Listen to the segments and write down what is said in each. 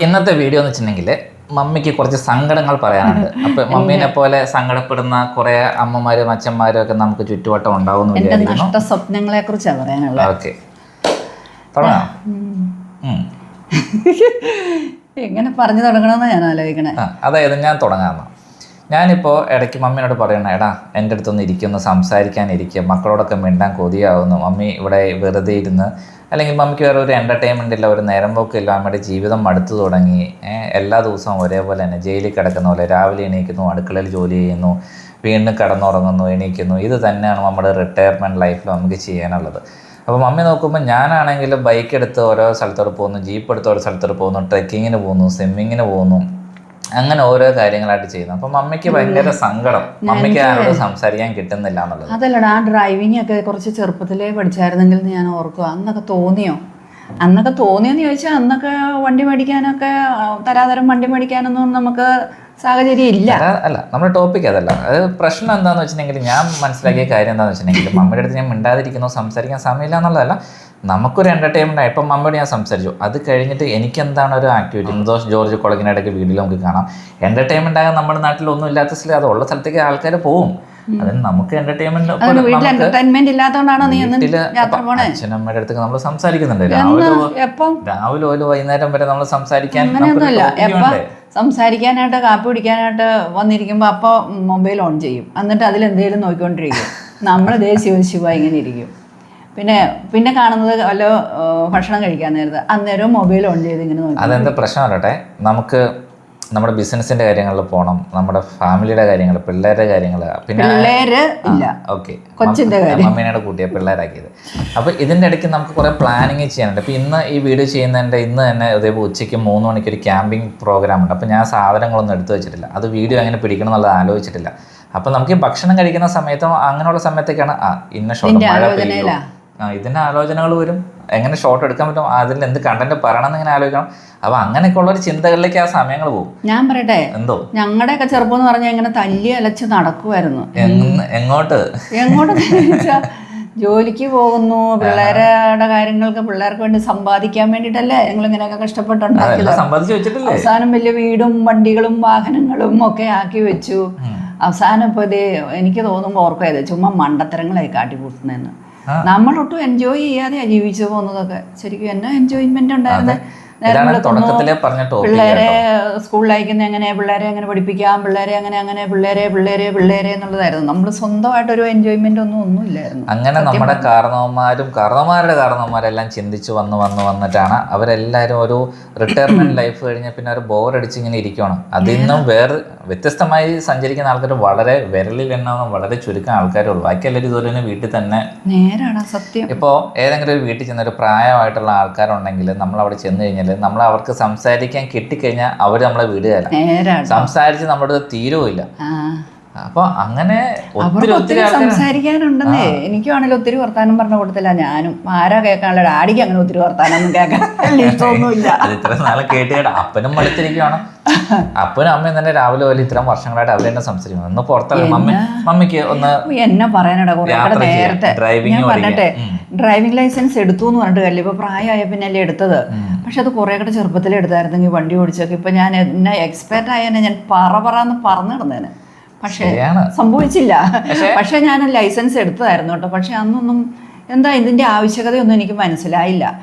ഇന്നത്തെ വീഡിയോ എന്ന് വെച്ചിട്ടുണ്ടെങ്കിൽ മമ്മിക്ക് കുറച്ച് സങ്കടങ്ങൾ പറയാനുണ്ട്. അപ്പൊ മമ്മീനെ പോലെ സങ്കടപ്പെടുന്ന കുറെ അമ്മമാരും അച്ഛന്മാരും ഒക്കെ നമുക്ക് ചുറ്റുവട്ടം ഉണ്ടാവും നഷ്ട സ്വപ്നങ്ങളെ കുറിച്ചാണ് പറയാനുള്ളത് ഓക്കെ. എങ്ങനെ പറഞ്ഞു തുടങ്ങണമെന്ന് ഞാൻ ആലോചിക്കണേ. അതായത് ഞാൻ തുടങ്ങാമെന്ന് ഞാനിപ്പോൾ ഇടയ്ക്ക് മമ്മീനോട് പറയണ എടാ എന്റെ അടുത്തൊന്ന് ഇരിക്കുന്നു സംസാരിക്കാനിരിക്കുക മക്കളോടൊക്കെ മിണ്ടാൻ കൊതിയാവുന്നു. മമ്മി ഇവിടെ വെറുതെ ഇരുന്ന് അല്ലെങ്കിൽ മമ്മിക്ക് വേറെ ഒരു എന്റർടൈൻമെന്റ് ഇല്ല ഒരു നേരം പോക്കില്ല അമ്മയുടെ ജീവിതം മടുത്തു തുടങ്ങി. എല്ലാ ദിവസവും ഒരേപോലെ തന്നെ ജയിലിൽ കിടക്കുന്ന പോലെ രാവിലെ എണീക്കുന്നു അടുക്കളയിൽ ജോലി ചെയ്യുന്നു വീണ്ടും കിടന്നുറങ്ങുന്നു എണീക്കുന്നു. ഇത് തന്നെയാണ് നമ്മുടെ റിട്ടയർമെന്റ് ലൈഫിൽ നമുക്ക് ചെയ്യാനുള്ളത്. അപ്പോൾ മമ്മി നോക്കുമ്പോൾ ഞാനാണെങ്കിലും ബൈക്ക് എടുത്ത് ഓരോ സ്ഥലത്തോട് പോകുന്നു ജീപ്പ് എടുത്ത് ഓരോ സ്ഥലത്തോട് പോകുന്നു ട്രെക്കിങ്ങിന് പോകുന്നു സ്വിമ്മിങ്ങിന് പോകുന്നു. അങ്ങനെ ഓരോ കാര്യങ്ങളായിട്ട് ചെയ്യുന്നു. അപ്പൊ മമ്മിക്ക് ഭയങ്കര സങ്കടം. മമ്മിക്ക് ആരോട് സംസാരിക്കാൻ കിട്ടുന്നില്ല എന്നുള്ളത്. അതല്ലടാ ആ ഡ്രൈവിംഗ് ഒക്കെ കുറച്ച് ചെറുപ്പത്തിലേ പഠിച്ചായിരുന്നെങ്കിൽ ഞാൻ ഓർക്കുക അന്നൊക്കെ തോന്നിയോ? അന്നൊക്കെ തോന്നിയെന്ന് ചോദിച്ചാൽ അന്നൊക്കെ വണ്ടി മേടിക്കാനൊക്കെ തരാതരം വണ്ടി മേടിക്കാനൊന്നും നമുക്ക് സാഹചര്യം ഇല്ല. അല്ല- നമ്മുടെ ടോപ്പിക് അതല്ല. അത് പ്രശ്നം എന്താണെന്ന് വെച്ചിട്ടുണ്ടെങ്കിൽ ഞാൻ മനസ്സിലാക്കിയ കാര്യം എന്താണെന്ന് വെച്ചിട്ടുണ്ടെങ്കിൽ മമ്മിയുടെ അടുത്ത് ഞാൻ മിണ്ടാതിരിക്കുന്നു സംസാരിക്കാൻ സമയമില്ല എന്നുള്ളതല്ല. നമുക്കൊരു എന്റർടൈൻമെന്റ് ആയി ഇപ്പം മമ്മിയോട് ഞാൻ സംസാരിച്ചു. അത് കഴിഞ്ഞിട്ട് എനിക്ക് എന്താണ് ഒരു ആക്ടിവിറ്റി സന്തോഷ് ജോർജ് കൊളകിനിടയ്ക്ക് വീട്ടിൽ നമുക്ക് കാണാം. എന്റർടൈൻമെന്റ് ആകാൻ നമ്മുടെ നാട്ടിൽ ഒന്നും ഇല്ലാത്ത സ്ഥലം അത് ഉള്ള സ്ഥലത്തേക്ക് ആൾക്കാർ പോവും. അതിന് നമുക്ക് എന്റർടൈൻമെന്റ് എന്റർടൈൻമെന്റ് ഇല്ലാത്തതുകൊണ്ടാണോ നീ അച്ഛനമ്മയുടെ അടുത്ത് നമ്മൾ സംസാരിക്കുന്നുണ്ട്. രാവിലെ രാവിലെ വൈകുന്നേരം വരെ നമ്മൾ സംസാരിക്കാൻ സംസാരിക്കാനായിട്ട് കാപ്പി കുടിക്കാനായിട്ട് വന്നിരിക്കുമ്പോൾ അപ്പോൾ മൊബൈൽ ഓൺ ചെയ്യും. എന്നിട്ട് അതിൽ എന്തെങ്കിലും നോക്കിക്കൊണ്ടിരിക്കും. നമ്മൾ ദേ ശിവ ശിവ ഇങ്ങനെ ഇരിക്കും. പിന്നെ പിന്നെ കാണുന്നത് വല്ല ഭക്ഷണം കഴിക്കാൻ നേരത്ത് അന്നേരം മൊബൈൽ ഓൺ ചെയ്ത് ഇങ്ങനെ നോക്കി അതെന്താ പ്രശ്നം അല്ലട്ടെ നമുക്ക് നമ്മുടെ ബിസിനസിന്റെ കാര്യങ്ങളിൽ പോകണം നമ്മുടെ ഫാമിലിയുടെ കാര്യങ്ങൾ പിള്ളേരുടെ കാര്യങ്ങൾ. പിന്നെ ഓക്കെ. മമ്മീനോട് കൂട്ടിയ പിള്ളേരാക്കിയത്. അപ്പൊ ഇതിന്റെ ഇടയ്ക്ക് നമുക്ക് കുറെ പ്ലാനിങ് ചെയ്യാനുണ്ട്. അപ്പൊ ഇന്ന് ഈ വീഡിയോ ചെയ്യുന്നതിന്റെ ഇന്ന് തന്നെ അതേപോലെ ഉച്ചയ്ക്ക് മൂന്ന് മണിക്ക് ഒരു ക്യാമ്പിംഗ് പ്രോഗ്രാം ഉണ്ട്. അപ്പൊ ഞാൻ സാധനങ്ങളൊന്നും എടുത്തു വെച്ചിട്ടില്ല. അത് വീഡിയോ എങ്ങനെ പിടിക്കണം എന്നുള്ളത് ആലോചിച്ചിട്ടില്ല. അപ്പൊ നമുക്ക് ഈ ഭക്ഷണം കഴിക്കുന്ന സമയത്തും അങ്ങനെയുള്ള സമയത്തൊക്കെയാണ് ആ ഇന്ന ഷോട്ട് ഇതിന്റെ മഴ പെയ്യും ഇതിന്റെ ആലോചനകൾ വരും. എങ്ങനെ ഷോട്ട് എടുക്കാൻ പറ്റും അതിൽ എന്ത് കണ്ടന്റ് പറയണം എന്ന് ഇങ്ങനെ ആലോചിക്കണം. അപ്പൊ അങ്ങനെയൊക്കെ ഉള്ള ഒരു ചിന്തകളിലേക്ക് ആ സമയങ്ങൾ പോകും. ഞാൻ പറയട്ടെ? എന്തോ? ഞങ്ങളുടെയൊക്കെ ചെറുപ്പം എന്ന് പറഞ്ഞാൽ ഇങ്ങനെ തല്ലി അലച്ച് നടക്കുമായിരുന്നു എങ്ങോട്ട്? എങ്ങോട്ട് ജോലിക്ക് പോകുന്നു പിള്ളേരുടെ കാര്യങ്ങൾക്ക് പിള്ളേർക്ക് വേണ്ടി സമ്പാദിക്കാൻ വേണ്ടിയിട്ടല്ലേ ഞങ്ങൾ ഇങ്ങനെയൊക്കെ കഷ്ടപ്പെട്ടുണ്ടാക്കിയത് വെച്ചിട്ടില്ലേ? അവസാനം വലിയ വീടും വണ്ടികളും വാഹനങ്ങളും ഒക്കെ ആക്കി വെച്ചു. അവസാനം ഇപ്പോൾ ഇത് എനിക്ക് തോന്നുമ്പോൾ ഓർക്കുക ചുമ്മാ മണ്ടത്തരങ്ങളായി കാട്ടിക്കൂട്ടുന്നതെന്ന്. നമ്മളൊട്ടും എൻജോയ് ചെയ്യാതെയാണ് ജീവിച്ചു പോകുന്നതൊക്കെ. ശരിക്കും എന്നാ എൻജോയ്മെന്റ് ഉണ്ടായിരുന്നത് തുടക്കത്തിലെ പിള്ളേരെ സ്കൂളിൽ അയക്കുന്ന എങ്ങനെ പിള്ളേരെ എങ്ങനെ പഠിപ്പിക്കാം പിള്ളേരെ അങ്ങനെ അങ്ങനെ പിള്ളേരെ പിള്ളേരെ പിള്ളേരെ എന്നുള്ളതായിരുന്നു. നമ്മൾ സ്വന്തമായിട്ടൊരു എൻജോയ്മെന്റ് ഒന്നും ഒന്നും ഇല്ലായിരുന്നു. അങ്ങനെ നമ്മുടെ കാരണവന്മാരും കാരണവന്മാരുടെ കാരണവന്മാരെല്ലാം ചിന്തിച്ചു വന്ന് വന്ന് വന്നിട്ടാണ് അവരെല്ലാവരും ഒരു റിട്ടയർമെന്റ് ലൈഫ് കഴിഞ്ഞ പിന്നെ അവർ ബോറടിച്ച് ഇങ്ങനെ ഇരിക്കണം അതിന്നും വേറെ വ്യത്യസ്തമായി സഞ്ചരിക്കുന്ന ആൾക്കാർ വളരെ വിരലിൽ എണ്ണാവുന്ന വളരെ ചുരുക്കം ആൾക്കാരേ ഉള്ളൂ. ബാക്കി എല്ലാവരും ഇതുപോലെ തന്നെ വീട്ടിൽ തന്നെ നേരാണ് സത്യം. ഇപ്പോൾ ഏതെങ്കിലും ഒരു വീട്ടിൽ ചെന്ന ഒരു പ്രായമായിട്ടുള്ള ആൾക്കാരുണ്ടെങ്കിൽ നമ്മൾ അവിടെ ചെന്ന് കഴിഞ്ഞാൽ നമ്മൾ അവർക്ക് സംസാരിക്കാൻ കിട്ടിക്കഴിഞ്ഞാൽ അവർ നമ്മളെ വിടുകയല്ല. സംസാരിച്ച് നമ്മുടെ തീരുമില്ല ആ അപ്പോൾ അങ്ങനെ ഒത്തിരി സംസാരിക്കാനുണ്ടെന്നേ എനിക്കാണെങ്കിലും ഒത്തിരി വർത്താനം പറഞ്ഞ കൊടുത്തില്ല ഞാനും. ആരാ കേൾക്കാനുള്ള? ഡാഡിക്ക് അങ്ങനെ ഒത്തിരി വർത്താനം ഒന്നും കേൾക്കാൻ കേട്ടിട്ട് ഇഷ്ടമൊന്നുമില്ല. അത് ഇത്ര നാളെ കേട്ട് കേട്ട് അപ്പനും മടുത്തിരിക്കുകയാണ് അപ്പനും അമ്മയും തന്നെ രാവിലെ പോലെ ഇത്രയും വർഷങ്ങളായിട്ട് അവർ തന്നെ സംസാരിക്കുന്നു. ഒന്ന് പുറത്തല്ല മമ്മി മമ്മിക്ക് ഒന്ന് എന്നെ പറയാനടാ. നേരത്തെ ഡ്രൈവിംഗ് പറഞ്ഞിട്ടെ ഡ്രൈവിംഗ് ലൈസൻസ് എടുത്തു എന്ന് പറഞ്ഞിട്ട് കല്ല് ഇപ്പൊ പ്രായമായ പിന്നെ അല്ലേ എടുത്തത് പക്ഷെ അത് കുറെ കൂടെ ചെറുപ്പത്തിൽ എടുത്തായിരുന്നെങ്കിൽ വണ്ടി ഓടിച്ചൊക്കെ. ഇപ്പൊ ഞാൻ എന്നെ എക്സ്പെർട്ട് ആയ ഞാൻ പറ പറന്ന് പറഞ്ഞു കിടന്നേനെ പക്ഷേ സംഭവിച്ചില്ല. പക്ഷെ ഞാൻ ലൈസൻസ് എടുത്തതായിരുന്നു കേട്ടോ. പക്ഷെ അന്നൊന്നും എന്താ ഇതിന്റെ ആവശ്യകതയൊന്നും എനിക്ക് മനസ്സിലായില്ല.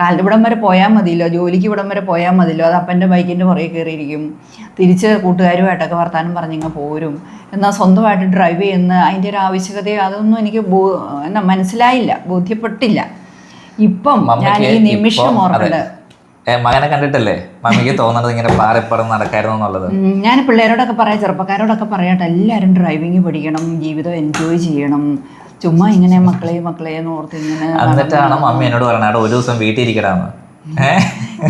കാലിവിടം ഇവിടം വരെ പോയാൽ മതിയല്ലോ. ജോലിക്ക് ഇവിടം വരെ പോയാൽ മതിയല്ലോ. അത് അപ്പന്റെ ബൈക്കിന്റെ പുറകെ കയറിയിരിക്കും. തിരിച്ച് കൂട്ടുകാരുമായിട്ടൊക്കെ വർത്താനം പറഞ്ഞങ്ങ് പോരും. എന്നാൽ സ്വന്തമായിട്ട് ഡ്രൈവ് ചെയ്യുന്ന അതിന്റെ ഒരു ആവശ്യകത അതൊന്നും എനിക്ക് ബോ- എന്നാ മനസ്സിലായില്ല. ബോധ്യപ്പെട്ടില്ല. ഇപ്പം ഞാൻ ഈ നിമിഷം ഏ, മകനെ കണ്ടിട്ടല്ലേ? മമ്മിക്ക് തോന്നുന്നത് ഇങ്ങനെ പാറിപ്പറന്ന് നടക്കായിരുന്നു എന്നുള്ളത്. ഞാൻ പിള്ളേരോടൊക്കെ പറയാം ചെറുപ്പക്കാരോടൊക്കെ പറയട്ടെ എല്ലാവരും ഡ്രൈവിംഗ് പഠിക്കണം ജീവിതം എൻജോയ് ചെയ്യണം. ചുമ്മാ ഇങ്ങനെ മക്കളെ മക്കളെ എന്ന് ഓർത്ത് ഇങ്ങനെ എന്നിട്ടാണ് മമ്മി എന്നോട് പറഞ്ഞത് ഒരു ദിവസം വീട്ടിൽ ഇരിക്കടാന്ന്.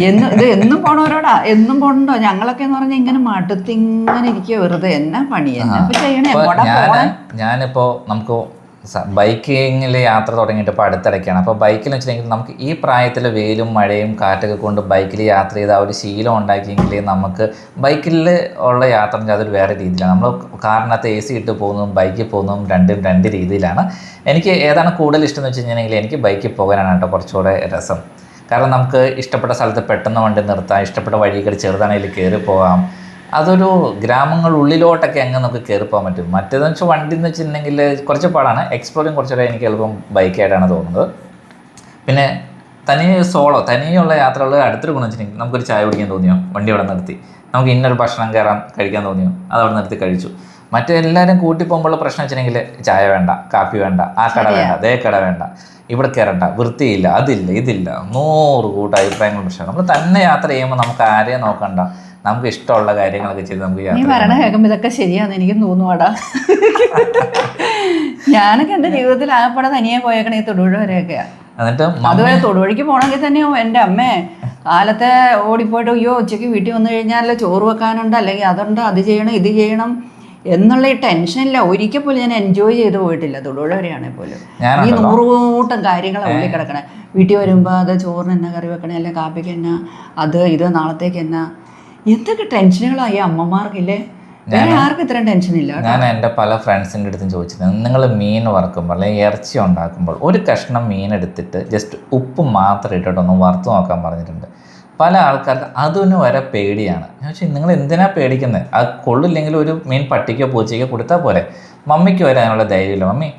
എന്ന് ഇത് എന്നും പോണവരോടാ എന്നും പോണുണ്ടോ? ഞങ്ങളൊക്കെ എന്ന് പറഞ്ഞാൽ ഇങ്ങനെ മടുത്തിങ്ങനെ ഇരിക്കുക വെറുതെ. എന്നാ പണി? എന്നാ ചെയ്യണേ? ഞാനിപ്പോ നമുക്ക് ബൈക്കിങ്ങിൽ യാത്ര തുടങ്ങിയിട്ട് ഇപ്പോൾ അടുത്തിടയ്ക്കാണ്. അപ്പോൾ ബൈക്കിൽ വെച്ചിട്ടുണ്ടെങ്കിൽ നമുക്ക് ഈ പ്രായത്തിൽ വെയിലും മഴയും കാറ്റൊക്കെ കൊണ്ട് ബൈക്കിൽ യാത്ര ചെയ്ത് ആ ഒരു ശീലം ഉണ്ടാക്കിയെങ്കിൽ നമുക്ക് ബൈക്കിൽ ഉള്ള യാത്ര അതൊരു വേറെ രീതിയിലാണ്. നമ്മൾ കാറിനകത്ത് എ സി ഇട്ട് പോകുന്നതും ബൈക്കിൽ പോകുന്നതും രണ്ടും രണ്ട് രീതിയിലാണ്. എനിക്ക് ഏതാണ് കൂടുതൽ ഇഷ്ടം എന്ന് വെച്ച് കഴിഞ്ഞിട്ടുണ്ടെങ്കിൽ എനിക്ക് ബൈക്കിൽ പോകാനാണ് കേട്ടോ കുറച്ചുകൂടെ രസം. കാരണം നമുക്ക് ഇഷ്ടപ്പെട്ട സ്ഥലത്ത് പെട്ടെന്ന് വണ്ടി നിർത്താം ഇഷ്ടപ്പെട്ട വഴി കൂടി ചെറുതാണെങ്കിൽ കയറി പോകാം അതൊരു ഗ്രാമങ്ങളുള്ളിലോട്ടൊക്കെ അങ്ങ് നമുക്ക് കയറി പോകാൻ പറ്റും. മറ്റേതെന്ന് വെച്ചാൽ വണ്ടി എന്ന് വെച്ചിട്ടുണ്ടെങ്കിൽ കുറച്ച് പാടാണ്. എക്സ്പ്ലോറിങ് കുറച്ചുകൂടെ എനിക്ക് എളുപ്പം ബൈക്കായിട്ടാണ് തോന്നുന്നത്. പിന്നെ തനിയെ സോളോ തനിയുള്ള യാത്രകൾ അടുത്തൊരു ഗുണം വെച്ചിട്ടുണ്ടെങ്കിൽ നമുക്കൊരു ചായ കുടിക്കാൻ തോന്നിയോ? വണ്ടി അവിടെ നിർത്തി. നമുക്ക് ഇന്നൊരു ഭക്ഷണം കയറാൻ കഴിക്കാൻ തോന്നിയോ? അത് അവിടെ നിർത്തി കഴിച്ചു. മറ്റെല്ലാവരും കൂട്ടി പോകുമ്പോഴുള്ള പ്രശ്നം വെച്ചിട്ടുണ്ടെങ്കിൽ ചായ വേണ്ട കാപ്പി വേണ്ട ആ കട വേണ്ട ദേ കട വേണ്ട. ഇവിടെ കയറണ്ട വൃത്തിയില്ല അതില്ല ഇതില്ല. നൂറ് കൂട്ട അഭിപ്രായങ്ങൾ പ്രശ്നം നമ്മൾ തന്നെ യാത്ര ചെയ്യുമ്പോൾ നമുക്ക് ആരെയും നോക്കണ്ട. നമുക്ക് ഇഷ്ടമുള്ള കാര്യങ്ങളൊക്കെ ചെയ്ത് നമുക്ക് നീ പറയണ കേൾക്കുമ്പോൾ ഇതൊക്കെ ശരിയാന്ന് എനിക്കും തോന്നുവാടാ. ഞാനൊക്കെ എന്റെ ജീവിതത്തിൽ ആകപ്പാടെ തനിയെ പോയേക്കണ ഈ തൊടുപുഴ വരെയൊക്കെയാ എന്നിട്ട് അതുവരെ തൊടുവഴിക്ക് പോകണമെങ്കിൽ തന്നെയോ എന്റെ അമ്മേ. കാലത്തെ ഓടിപ്പോയിട്ട് അയ്യോ ഉച്ചയ്ക്ക് വീട്ടിൽ വന്നു കഴിഞ്ഞാൽ ചോറ് വെക്കാനുണ്ട് അല്ലെങ്കിൽ അതുണ്ട് അത് ചെയ്യണം ഇത് ചെയ്യണം. എന്നുള്ള ഈ ടെൻഷനില്ല. ഒരിക്കൽ പോലും ഞാൻ എൻജോയ് ചെയ്ത് പോയിട്ടില്ല. തൊടുപുഴ വരെയാണെങ്കിൽ പോലും. ഈ നൂറുകൂട്ടം കാര്യങ്ങളാണ് ഉള്ളിൽ കിടക്കണേ വീട്ടിൽ വരുമ്പോൾ അത് ചോറിന് എന്നാ കറി വെക്കണേ? അല്ലെങ്കിൽ കാപ്പിക്ക് എന്നാ? അത് ഇത് നാളത്തേക്ക് എന്നാ? എന്തൊക്കെ ടെൻഷനുകളായി അമ്മമാർക്കില്ലേ? വേറെ ആർക്കും ഇത്രയും ടെൻഷനില്ല ഞാൻ എന്റെ പല ഫ്രണ്ട്സിന്റെ അടുത്തും ചോദിച്ചിട്ടുണ്ട് നിങ്ങൾ മീൻ വറുക്കുമ്പോൾ അല്ലെങ്കിൽ ഇറച്ചി ഉണ്ടാക്കുമ്പോൾ ഒരു കഷ്ണം മീൻ എടുത്തിട്ട് ജസ്റ്റ് ഉപ്പ് മാത്രം ഇട്ടിട്ടൊന്ന് വറുത്ത് നോക്കാൻ പറഞ്ഞിട്ടുണ്ട്. പല ആൾക്കാർക്ക് അതിന് വരെ പേടിയാണ്. ഞാൻ വെച്ചാൽ നിങ്ങൾ എന്തിനാ പേടിക്കുന്നത് ആ കൊള്ളില്ലെങ്കിൽ ഒരു മീൻ പട്ടിക്കോ പൂച്ചയ്ക്കോ കൊടുത്താൽ പോരെ. മമ്മിക്ക് വരെ അതിനുള്ള ധൈര്യമില്ല. മമ്മി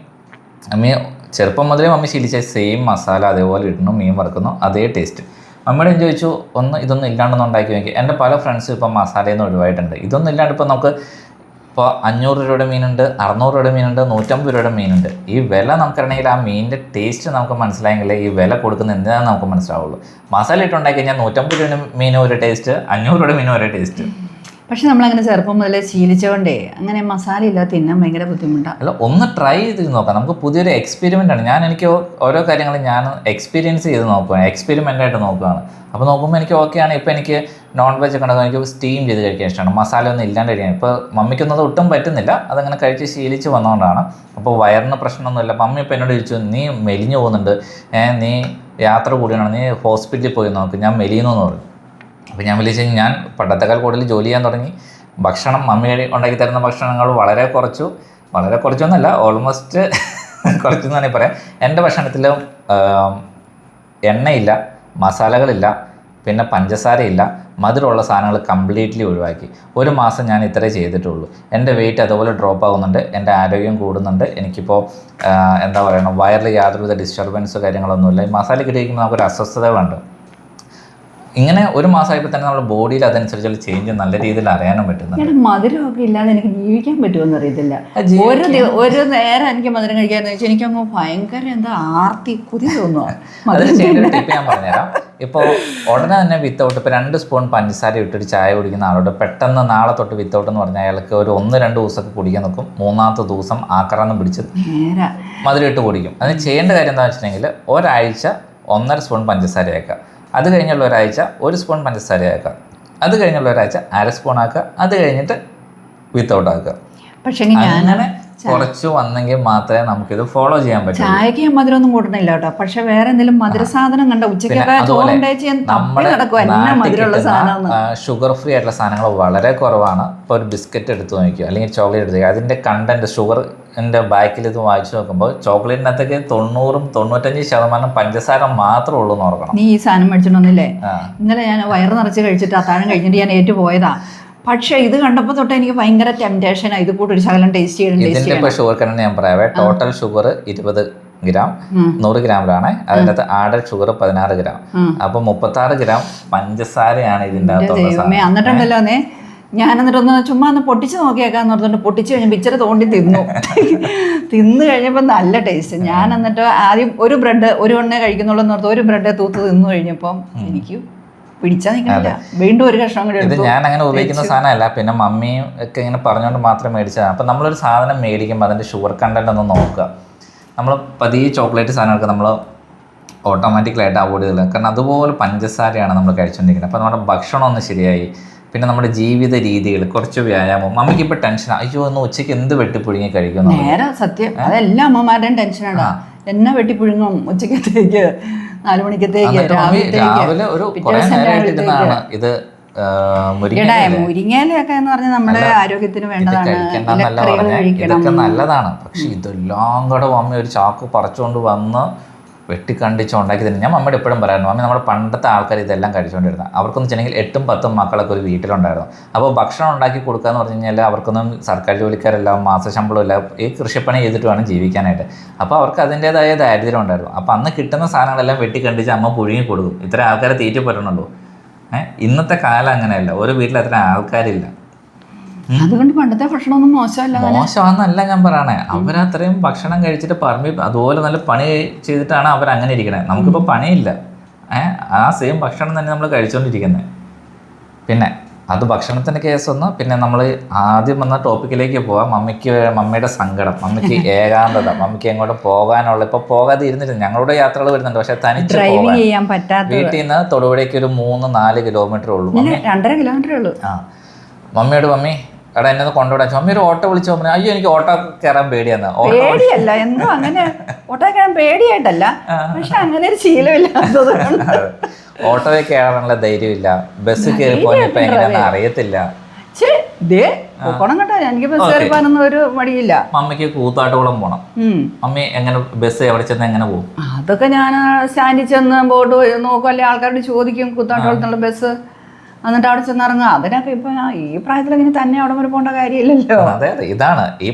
മമ്മി ചെറുപ്പം മുതലേ മമ്മി ശീലിച്ച സെയിം മസാല അതേപോലെ ഇടുന്നു മീൻ വറുക്കുന്നു അതേ ടേസ്റ്റ് മമ്മിയുടെ ചോദിച്ചു ഒന്ന് ഇതൊന്നും ഇല്ലാണ്ടൊന്നും ഉണ്ടാക്കി നോക്കി. എന്റെ പല ഫ്രണ്ട്സും ഇപ്പം മസാലയിൽ നിന്ന് ഒഴിവായിട്ടുണ്ട്. ഇതൊന്നും ഇല്ലാണ്ട് ഇപ്പം നമുക്ക് ഇപ്പോൾ അഞ്ഞൂറ് രൂപയുടെ മീനുണ്ട് അറുന്നൂറ് രൂപയുടെ മീനുണ്ട് നൂറ്റമ്പത് രൂപയുടെ മീനുണ്ട്. ഈ വില നമുക്കറിയണമെങ്കിൽ ആ മീനിന്റെ ടേസ്റ്റ് നമുക്ക് മനസ്സിലായെങ്കിൽ ഈ വില കൊടുക്കുന്ന എന്തിനാണെന്ന് നമുക്ക് മനസ്സിലാവുള്ളൂ. മസാല ഇട്ടുണ്ടാക്കി കഴിഞ്ഞാൽ നൂറ്റമ്പത് രൂപയുടെ മീനും ഒരു ടേസ്റ്റ് അഞ്ഞൂറ് രൂപയുടെ മീനും ഒരു ടേസ്റ്റ് പക്ഷെ നമ്മളങ്ങനെ ചെറുപ്പം മുതലേ ശീലിച്ചുകൊണ്ടേ അങ്ങനെ മസാല ഇല്ലാതെ തിന്നാൻ ഭയങ്കര ബുദ്ധിമുട്ടാണ് അല്ല ഒന്ന് ട്രൈ ചെയ്ത് നോക്കാം. നമുക്ക് പുതിയൊരു എക്സ്പെരിമെന്റ് ആണ്. ഞാൻ എനിക്ക് ഓരോ കാര്യങ്ങളും ഞാൻ എക്സ്പീരിയൻസ് ചെയ്ത് നോക്കുകയാണ് എക്സ്പെരിമെന്റ് ആയിട്ട് നോക്കുകയാണ് അപ്പോൾ നോക്കുമ്പോൾ എനിക്ക് ഓക്കെ ആണ്. ഇപ്പോൾ എനിക്ക് നോൺ വെജ് ഒക്കെ ഉണ്ടാകും എനിക്ക് സ്റ്റീം ചെയ്ത് കഴിക്കാൻ ഇഷ്ടമാണ്. മസാല ഒന്നും ഇല്ലാണ്ട് കഴിക്കാൻ. ഇപ്പോൾ മമ്മിക്കൊന്നും ഒട്ടും പറ്റുന്നില്ല. അതങ്ങനെ കഴിച്ച് ശീലിച്ച് വന്നതുകൊണ്ടാണ് അപ്പോൾ വയറിന് പ്രശ്നമൊന്നുമില്ല. മമ്മി ഇപ്പോൾ എന്നോട് ചോദിച്ചു നീ മെലിഞ്ഞു പോകുന്നുണ്ട്. നീ യാത്ര കൂടിയാണ്. നീ ഹോസ്പിറ്റലിൽ പോയി നോക്ക്. ഞാൻ മെലിയുന്നു എന്ന് പറഞ്ഞു. അപ്പോൾ ഞാൻ വിളിച്ച് ഞാൻ പണ്ടത്തെക്കാൾ കൂടുതൽ ജോലി ചെയ്യാൻ തുടങ്ങി. ഭക്ഷണം മമ്മി ഉണ്ടാക്കി തരുന്ന ഭക്ഷണങ്ങൾ വളരെ കുറച്ചു. വളരെ കുറച്ചൊന്നുമല്ല ഓൾമോസ്റ്റ് കുറച്ചു എന്ന് വേണമെങ്കിൽ പറയാം എന്റെ ഭക്ഷണത്തിൽ എണ്ണയില്ല മസാലകളില്ല പിന്നെ പഞ്ചസാരയില്ല. മധുരമുള്ള സാധനങ്ങൾ കംപ്ലീറ്റ്ലി ഒഴിവാക്കി. ഒരു മാസം ഞാൻ ഇത്രേ ചെയ്തിട്ടുള്ളൂ. എന്റെ വെയിറ്റ് അതുപോലെ ഡ്രോപ്പ് ആകുന്നുണ്ട് എന്റെ ആരോഗ്യം കൂടുന്നുണ്ട്. എനിക്കിപ്പോൾ എന്താ പറയുക വയറിൽ യാതൊരുവിധ ഡിസ്റ്റർബൻസോ കാര്യങ്ങളൊന്നുമില്ല. ഈ മസാല കിട്ടിയിരിക്കുമ്പോൾ നമുക്കൊരു അസ്വസ്ഥത വേണ്ട? ഇങ്ങനെ ഒരു മാസമായപ്പോൾ തന്നെ നമ്മുടെ ബോഡിയിൽ അതനുസരിച്ചുള്ള ചേഞ്ച് നല്ല രീതിയിൽ അറിയാനും പറ്റുന്നുണ്ട്. മധുരമൊക്കെ ഇല്ലാതെ എനിക്ക് ജീവിക്കാൻ പറ്റുമെന്ന് അറിയത്തില്ല. ഒരു ഒരു നേരം എനിക്ക് മധുരം കഴിക്കാന്ന് വെച്ചാൽ എനിക്കങ്ങ് ഭയങ്കര എന്താ ആർത്തി കുതി തോന്നുക ഞാൻ പറഞ്ഞുതരാം. ഇപ്പോൾ ഉടനെ തന്നെ വിത്തൗട്ട് ഇപ്പോൾ രണ്ട് സ്പൂൺ പഞ്ചസാര ഇട്ടൊരു ചായ കുടിക്കുന്ന ആളോട് പെട്ടെന്ന് നാളെ തൊട്ട് വിത്തൗട്ട് എന്ന് പറഞ്ഞാൽ അയാൾക്ക് ഒരു ഒന്ന് രണ്ട് ദിവസമൊക്കെ കുടിക്കാൻ നോക്കും മൂന്നാമത്തെ ദിവസം ആക്രാന്ന് പിടിച്ച് നേരാ. മധുരം ഇട്ട് കുടിക്കും. അതിന് ചെയ്യേണ്ട കാര്യം എന്താണെന്ന് വെച്ചിട്ടുണ്ടെങ്കിൽ ഒരാഴ്ച ഒന്നര സ്പൂൺ പഞ്ചസാര ആക്കുക അത് കഴിഞ്ഞുള്ള ഒരാഴ്ച ഒരു സ്പൂൺ പഞ്ചസാര ആക്കുക. അത് കഴിഞ്ഞുള്ള ഒരാഴ്ച അര സ്പൂൺ ആക്കുക. അത് കഴിഞ്ഞിട്ട് വിത്തൗട്ട് ആക്കുക. പക്ഷേ അങ്ങനെ കുറച്ച് വന്നെങ്കിൽ മാത്രമേ നമുക്കിത് ഫോളോ ചെയ്യാൻ പറ്റൂ. ചായക്ക് ഞാൻ മധുരം ഒന്നും കൂട്ടണില്ല കേട്ടോ. പക്ഷെ വേറെ എന്തെങ്കിലും മധുര സാധനം കണ്ട ഉച്ചയ്ക്ക് ഷുഗർ ഫ്രീ ആയിട്ടുള്ള സാധനങ്ങൾ വളരെ കുറവാണ്. ഇപ്പോൾ ഒരു ബിസ്ക്കറ്റ് എടുത്ത് നോക്കിയോ? അല്ലെങ്കിൽ ചോക്ലേറ്റ് എടുത്ത് അതിന്റെ കണ്ടന്റ് ഷുഗർ എന്റെ ബാക്കിൽ ഇത് വായിച്ചു നോക്കുമ്പോൾ ചോക്ലേറ്റിനകത്തേക്ക് തൊണ്ണൂറും തൊണ്ണൂറ്റഞ്ച് ശതമാനം പഞ്ചസാര മാത്രമേ ഉള്ളൂ എന്ന് ഓർക്കണം. നീ ഈ സാധനം മേടിച്ചിട്ടൊന്നില്ലേ ആ. ഇന്നലെ ഞാൻ വയറ് നിറച്ച് കഴിച്ചിട്ട് അത്താഴം കഴിഞ്ഞിട്ട് ഞാൻ ഏറ്റു പോയതാ. പക്ഷെ ഇത് കണ്ടപ്പോൾ തൊട്ട് എനിക്ക് ഭയങ്കര ടെംപ്റ്റേഷനാണ് ഇത് കൂടെ ഒരു ശകലം ടേസ്റ്റ് ചെയ്യണം ടേസ്റ്റ് ഇതിന്റെ ഇപ്പോൾ ഷുഗർ കണ്ടന്റ് ഞാൻ പറയാവേ ടോട്ടൽ ഷുഗർ ഇരുപത് ഗ്രാം നൂറ് ഗ്രാമിലാണ് അതിന്റെ അകത്ത് ആഡഡ് ഷുഗർ പതിനാറ് ഗ്രാം അപ്പൊ അപ്പോൾ മുപ്പത്താറ് ഗ്രാം പഞ്ചസാരയാണ് ഇതിന്റെ അകത്തുള്ള ദൈവമേ സാധനം. എന്നിട്ടുണ്ടല്ലോ അന്നേ ഞാൻ എന്നിട്ടൊന്ന് ചുമ്മാ ഒന്ന് പൊട്ടിച്ച് നോക്കിയേക്കാന്ന് പറഞ്ഞിട്ട് പൊട്ടിച്ച് കഴിഞ്ഞപ്പോൾ ഇച്ചിരി തോണ്ടി തിന്നു. തിന്നു കഴിഞ്ഞപ്പോൾ നല്ല ടേസ്റ്റ് ഞാൻ എന്നിട്ട് ആദ്യം ഒരു ബ്രെഡ് ഒരു എണ്ണേ കഴിക്കുന്നുള്ളൂ എന്ന് ഓർത്ത് ഒരു ബ്രെഡ് തൂത്ത് തിന്നു കഴിഞ്ഞപ്പം എനിക്ക് പിടിച്ചാൽ നിൽക്കുന്നില്ല വീണ്ടും ഒരു കഷ്ണം കൂടി ഇത് ഞാൻ അങ്ങനെ ഉപയോഗിക്കുന്ന സാധനമല്ല. പിന്നെ മമ്മിയും ഒക്കെ ഇങ്ങനെ പറഞ്ഞുകൊണ്ട് മാത്രം മേടിച്ചതാണ് അപ്പം നമ്മളൊരു സാധനം മേടിക്കുമ്പോൾ അതിന്റെ ഷുഗർ കണ്ടന്റ് ഒന്ന് നോക്കുക. നമ്മൾ പതിയെ ചോക്ലേറ്റ് സാധനങ്ങൾക്ക് നമ്മൾ ഓട്ടോമാറ്റിക്കലായിട്ട് അവോയ്ഡ് ചെയ്തില്ല. കാരണം അതുപോലെ പഞ്ചസാരയാണ് നമ്മൾ കഴിച്ചുകൊണ്ടിരിക്കുന്നത് അപ്പോൾ നമ്മുടെ ഭക്ഷണം ഒന്ന് ശരിയായി. പിന്നെ നമ്മുടെ ജീവിത രീതികൾ കുറച്ച് വ്യായാമം. അമ്മയ്ക്ക് ഇപ്പൊ ടെൻഷൻ അയ്യോ ഒന്ന് ഉച്ചയ്ക്ക് എന്ത് വെട്ടിപ്പുഴുങ്ങി കഴിക്കുന്നു നേരെ സത്യം. അതെല്ലാം അമ്മമാരുടെയും ടെൻഷനാണ്. എന്നെ വെട്ടിപ്പുഴുങ്ങും ഉച്ചക്കത്തേക്ക് നാലു മണിക്കത്തേക്ക് രാവിലെ ഒരു ഇത് മുരിങ്ങയിലൊക്കെ എന്ന് പറഞ്ഞാൽ നമ്മുടെ ആരോഗ്യത്തിന് വേണ്ടതാണ്. നല്ലതാണ്. പക്ഷെ ഇതെല്ലാം കൂടെ മമ്മി ഒരു ചാക്ക് പറിച്ചുകൊണ്ട് വന്ന് വെട്ടിക്കണ്ടിച്ച് ഉണ്ടാക്കി തന്നെ. ഞാൻ മമ്മിയുടെ എപ്പോഴും പറയാറുണ്ട് മമ്മി നമ്മുടെ പണ്ടത്തെ ആൾക്കാർ ഇതെല്ലാം കഴിച്ചുകൊണ്ടിരുന്നത് അവർക്കൊന്നും വെച്ചിട്ടുണ്ടെങ്കിൽ എട്ടും പത്തും മക്കളൊക്കെ ഒരു വീട്ടിലുണ്ടായിരുന്നു. അപ്പോൾ ഭക്ഷണം ഉണ്ടാക്കി കൊടുക്കുക എന്ന് പറഞ്ഞു കഴിഞ്ഞാൽ അവർക്കൊന്നും സർക്കാർ ജോലിക്കാരല്ല മാസശമ്പളം ഇല്ല. ഈ കൃഷിപ്പണി ചെയ്തിട്ട് വേണം ജീവിക്കാനായിട്ട്. അപ്പോൾ അവർക്ക് അതിന്റേതായ ദാരിദ്ര്യം ഉണ്ടായിരുന്നു. അപ്പോൾ അന്ന് കിട്ടുന്ന സാധനങ്ങളെല്ലാം വെട്ടിക്കണ്ടിച്ച് അമ്മ പുഴുങ്ങി കൊടുക്കും. ഇത്ര ആൾക്കാരെ തീറ്റ പറ്റണുള്ളൂ ഇന്നത്തെ കാലം അങ്ങനെയല്ല. ഒരു വീട്ടിൽ അത്ര ആൾക്കാരില്ല. അതുകൊണ്ട് പണ്ടത്തെ ഭക്ഷണമൊന്നും മോശമല്ല മോശമാണെന്നല്ല ഞാൻ പറയണേ. അവരത്രയും ഭക്ഷണം കഴിച്ചിട്ട് പറമ്പി അതുപോലെ നല്ല പണി ചെയ്തിട്ടാണ് അവർ അങ്ങനെ ഇരിക്കണേ. നമുക്കിപ്പോൾ പണിയില്ല. ഏഹ് ആ സെയിം ഭക്ഷണം തന്നെ നമ്മൾ കഴിച്ചുകൊണ്ടിരിക്കുന്നത് പിന്നെ അത് ഭക്ഷണത്തിന്റെ കേസ് ഒന്ന് പിന്നെ നമ്മൾ ആദ്യം വന്ന ടോപ്പിക്കിലേക്ക് പോവാം. മമ്മിക്ക് മമ്മിയുടെ സങ്കടം മമ്മിക്ക് ഏകാന്തത മമ്മിക്ക് എങ്ങോട്ടും പോകാനുള്ള ഇപ്പോൾ പോകാതെ ഇരുന്നിട്ട് ഞങ്ങളുടെ യാത്രകൾ വരുന്നുണ്ട്. പക്ഷെ തനിച്ച് ഡ്രൈവിംഗ് ചെയ്യാൻ പറ്റാത്ത വീട്ടിൽ നിന്ന് തൊടുപുഴയ്ക്ക് ഒരു മൂന്ന് നാല് കിലോമീറ്റർ ഉള്ളൂ. രണ്ടര കിലോമീറ്റർ ഉള്ളൂ. ആ. മമ്മിയോട് മമ്മി എടാ എന്നെ കൊണ്ടുവിടാൻ മമ്മി ഒരു ഓട്ടോ വിളിച്ചു പറഞ്ഞു അയ്യോ എനിക്ക് ഓട്ടോ കയറാൻ പേടിയാന്ന്. പേടിയല്ല എന്നും അങ്ങനെ. ഓട്ടോ കയറാൻ പേടിയായിട്ടല്ല. പക്ഷെ അങ്ങനെ ഒരു ശീലമില്ലാത്തത് ഓട്ടോ ഓട്ടോയിൽ കയറാനുള്ള ധൈര്യമില്ല. ബസ് കയറി എങ്ങനെയാണെന്ന് അറിയത്തില്ല മമ്മിക്ക് കൂത്താട്ടുകുളം പോണം. മമ്മി എങ്ങനെ ബസ് എവിടെ ചെന്ന് എങ്ങനെ പോകും? അതൊക്കെ ഞാൻ സ്റ്റാൻഡിൽ ചെന്ന് ബോർഡ് നോക്കും. അല്ലെങ്കിൽ ആൾക്കാരോട് ചോദിക്കും കൂത്താട്ടുകുളത്തുള്ള ബസ്. എന്നിട്ട് അവിടെ ചെന്നിറങ്ങുക. അതിനൊക്കെ ഇപ്പൊ ഈ പ്രായത്തിൽ ഇങ്ങനെ തന്നെ അവിടെ വരെ പോകേണ്ട കാര്യമില്ലല്ലോ. അതെ അതെ ഇതാണ്. ഈ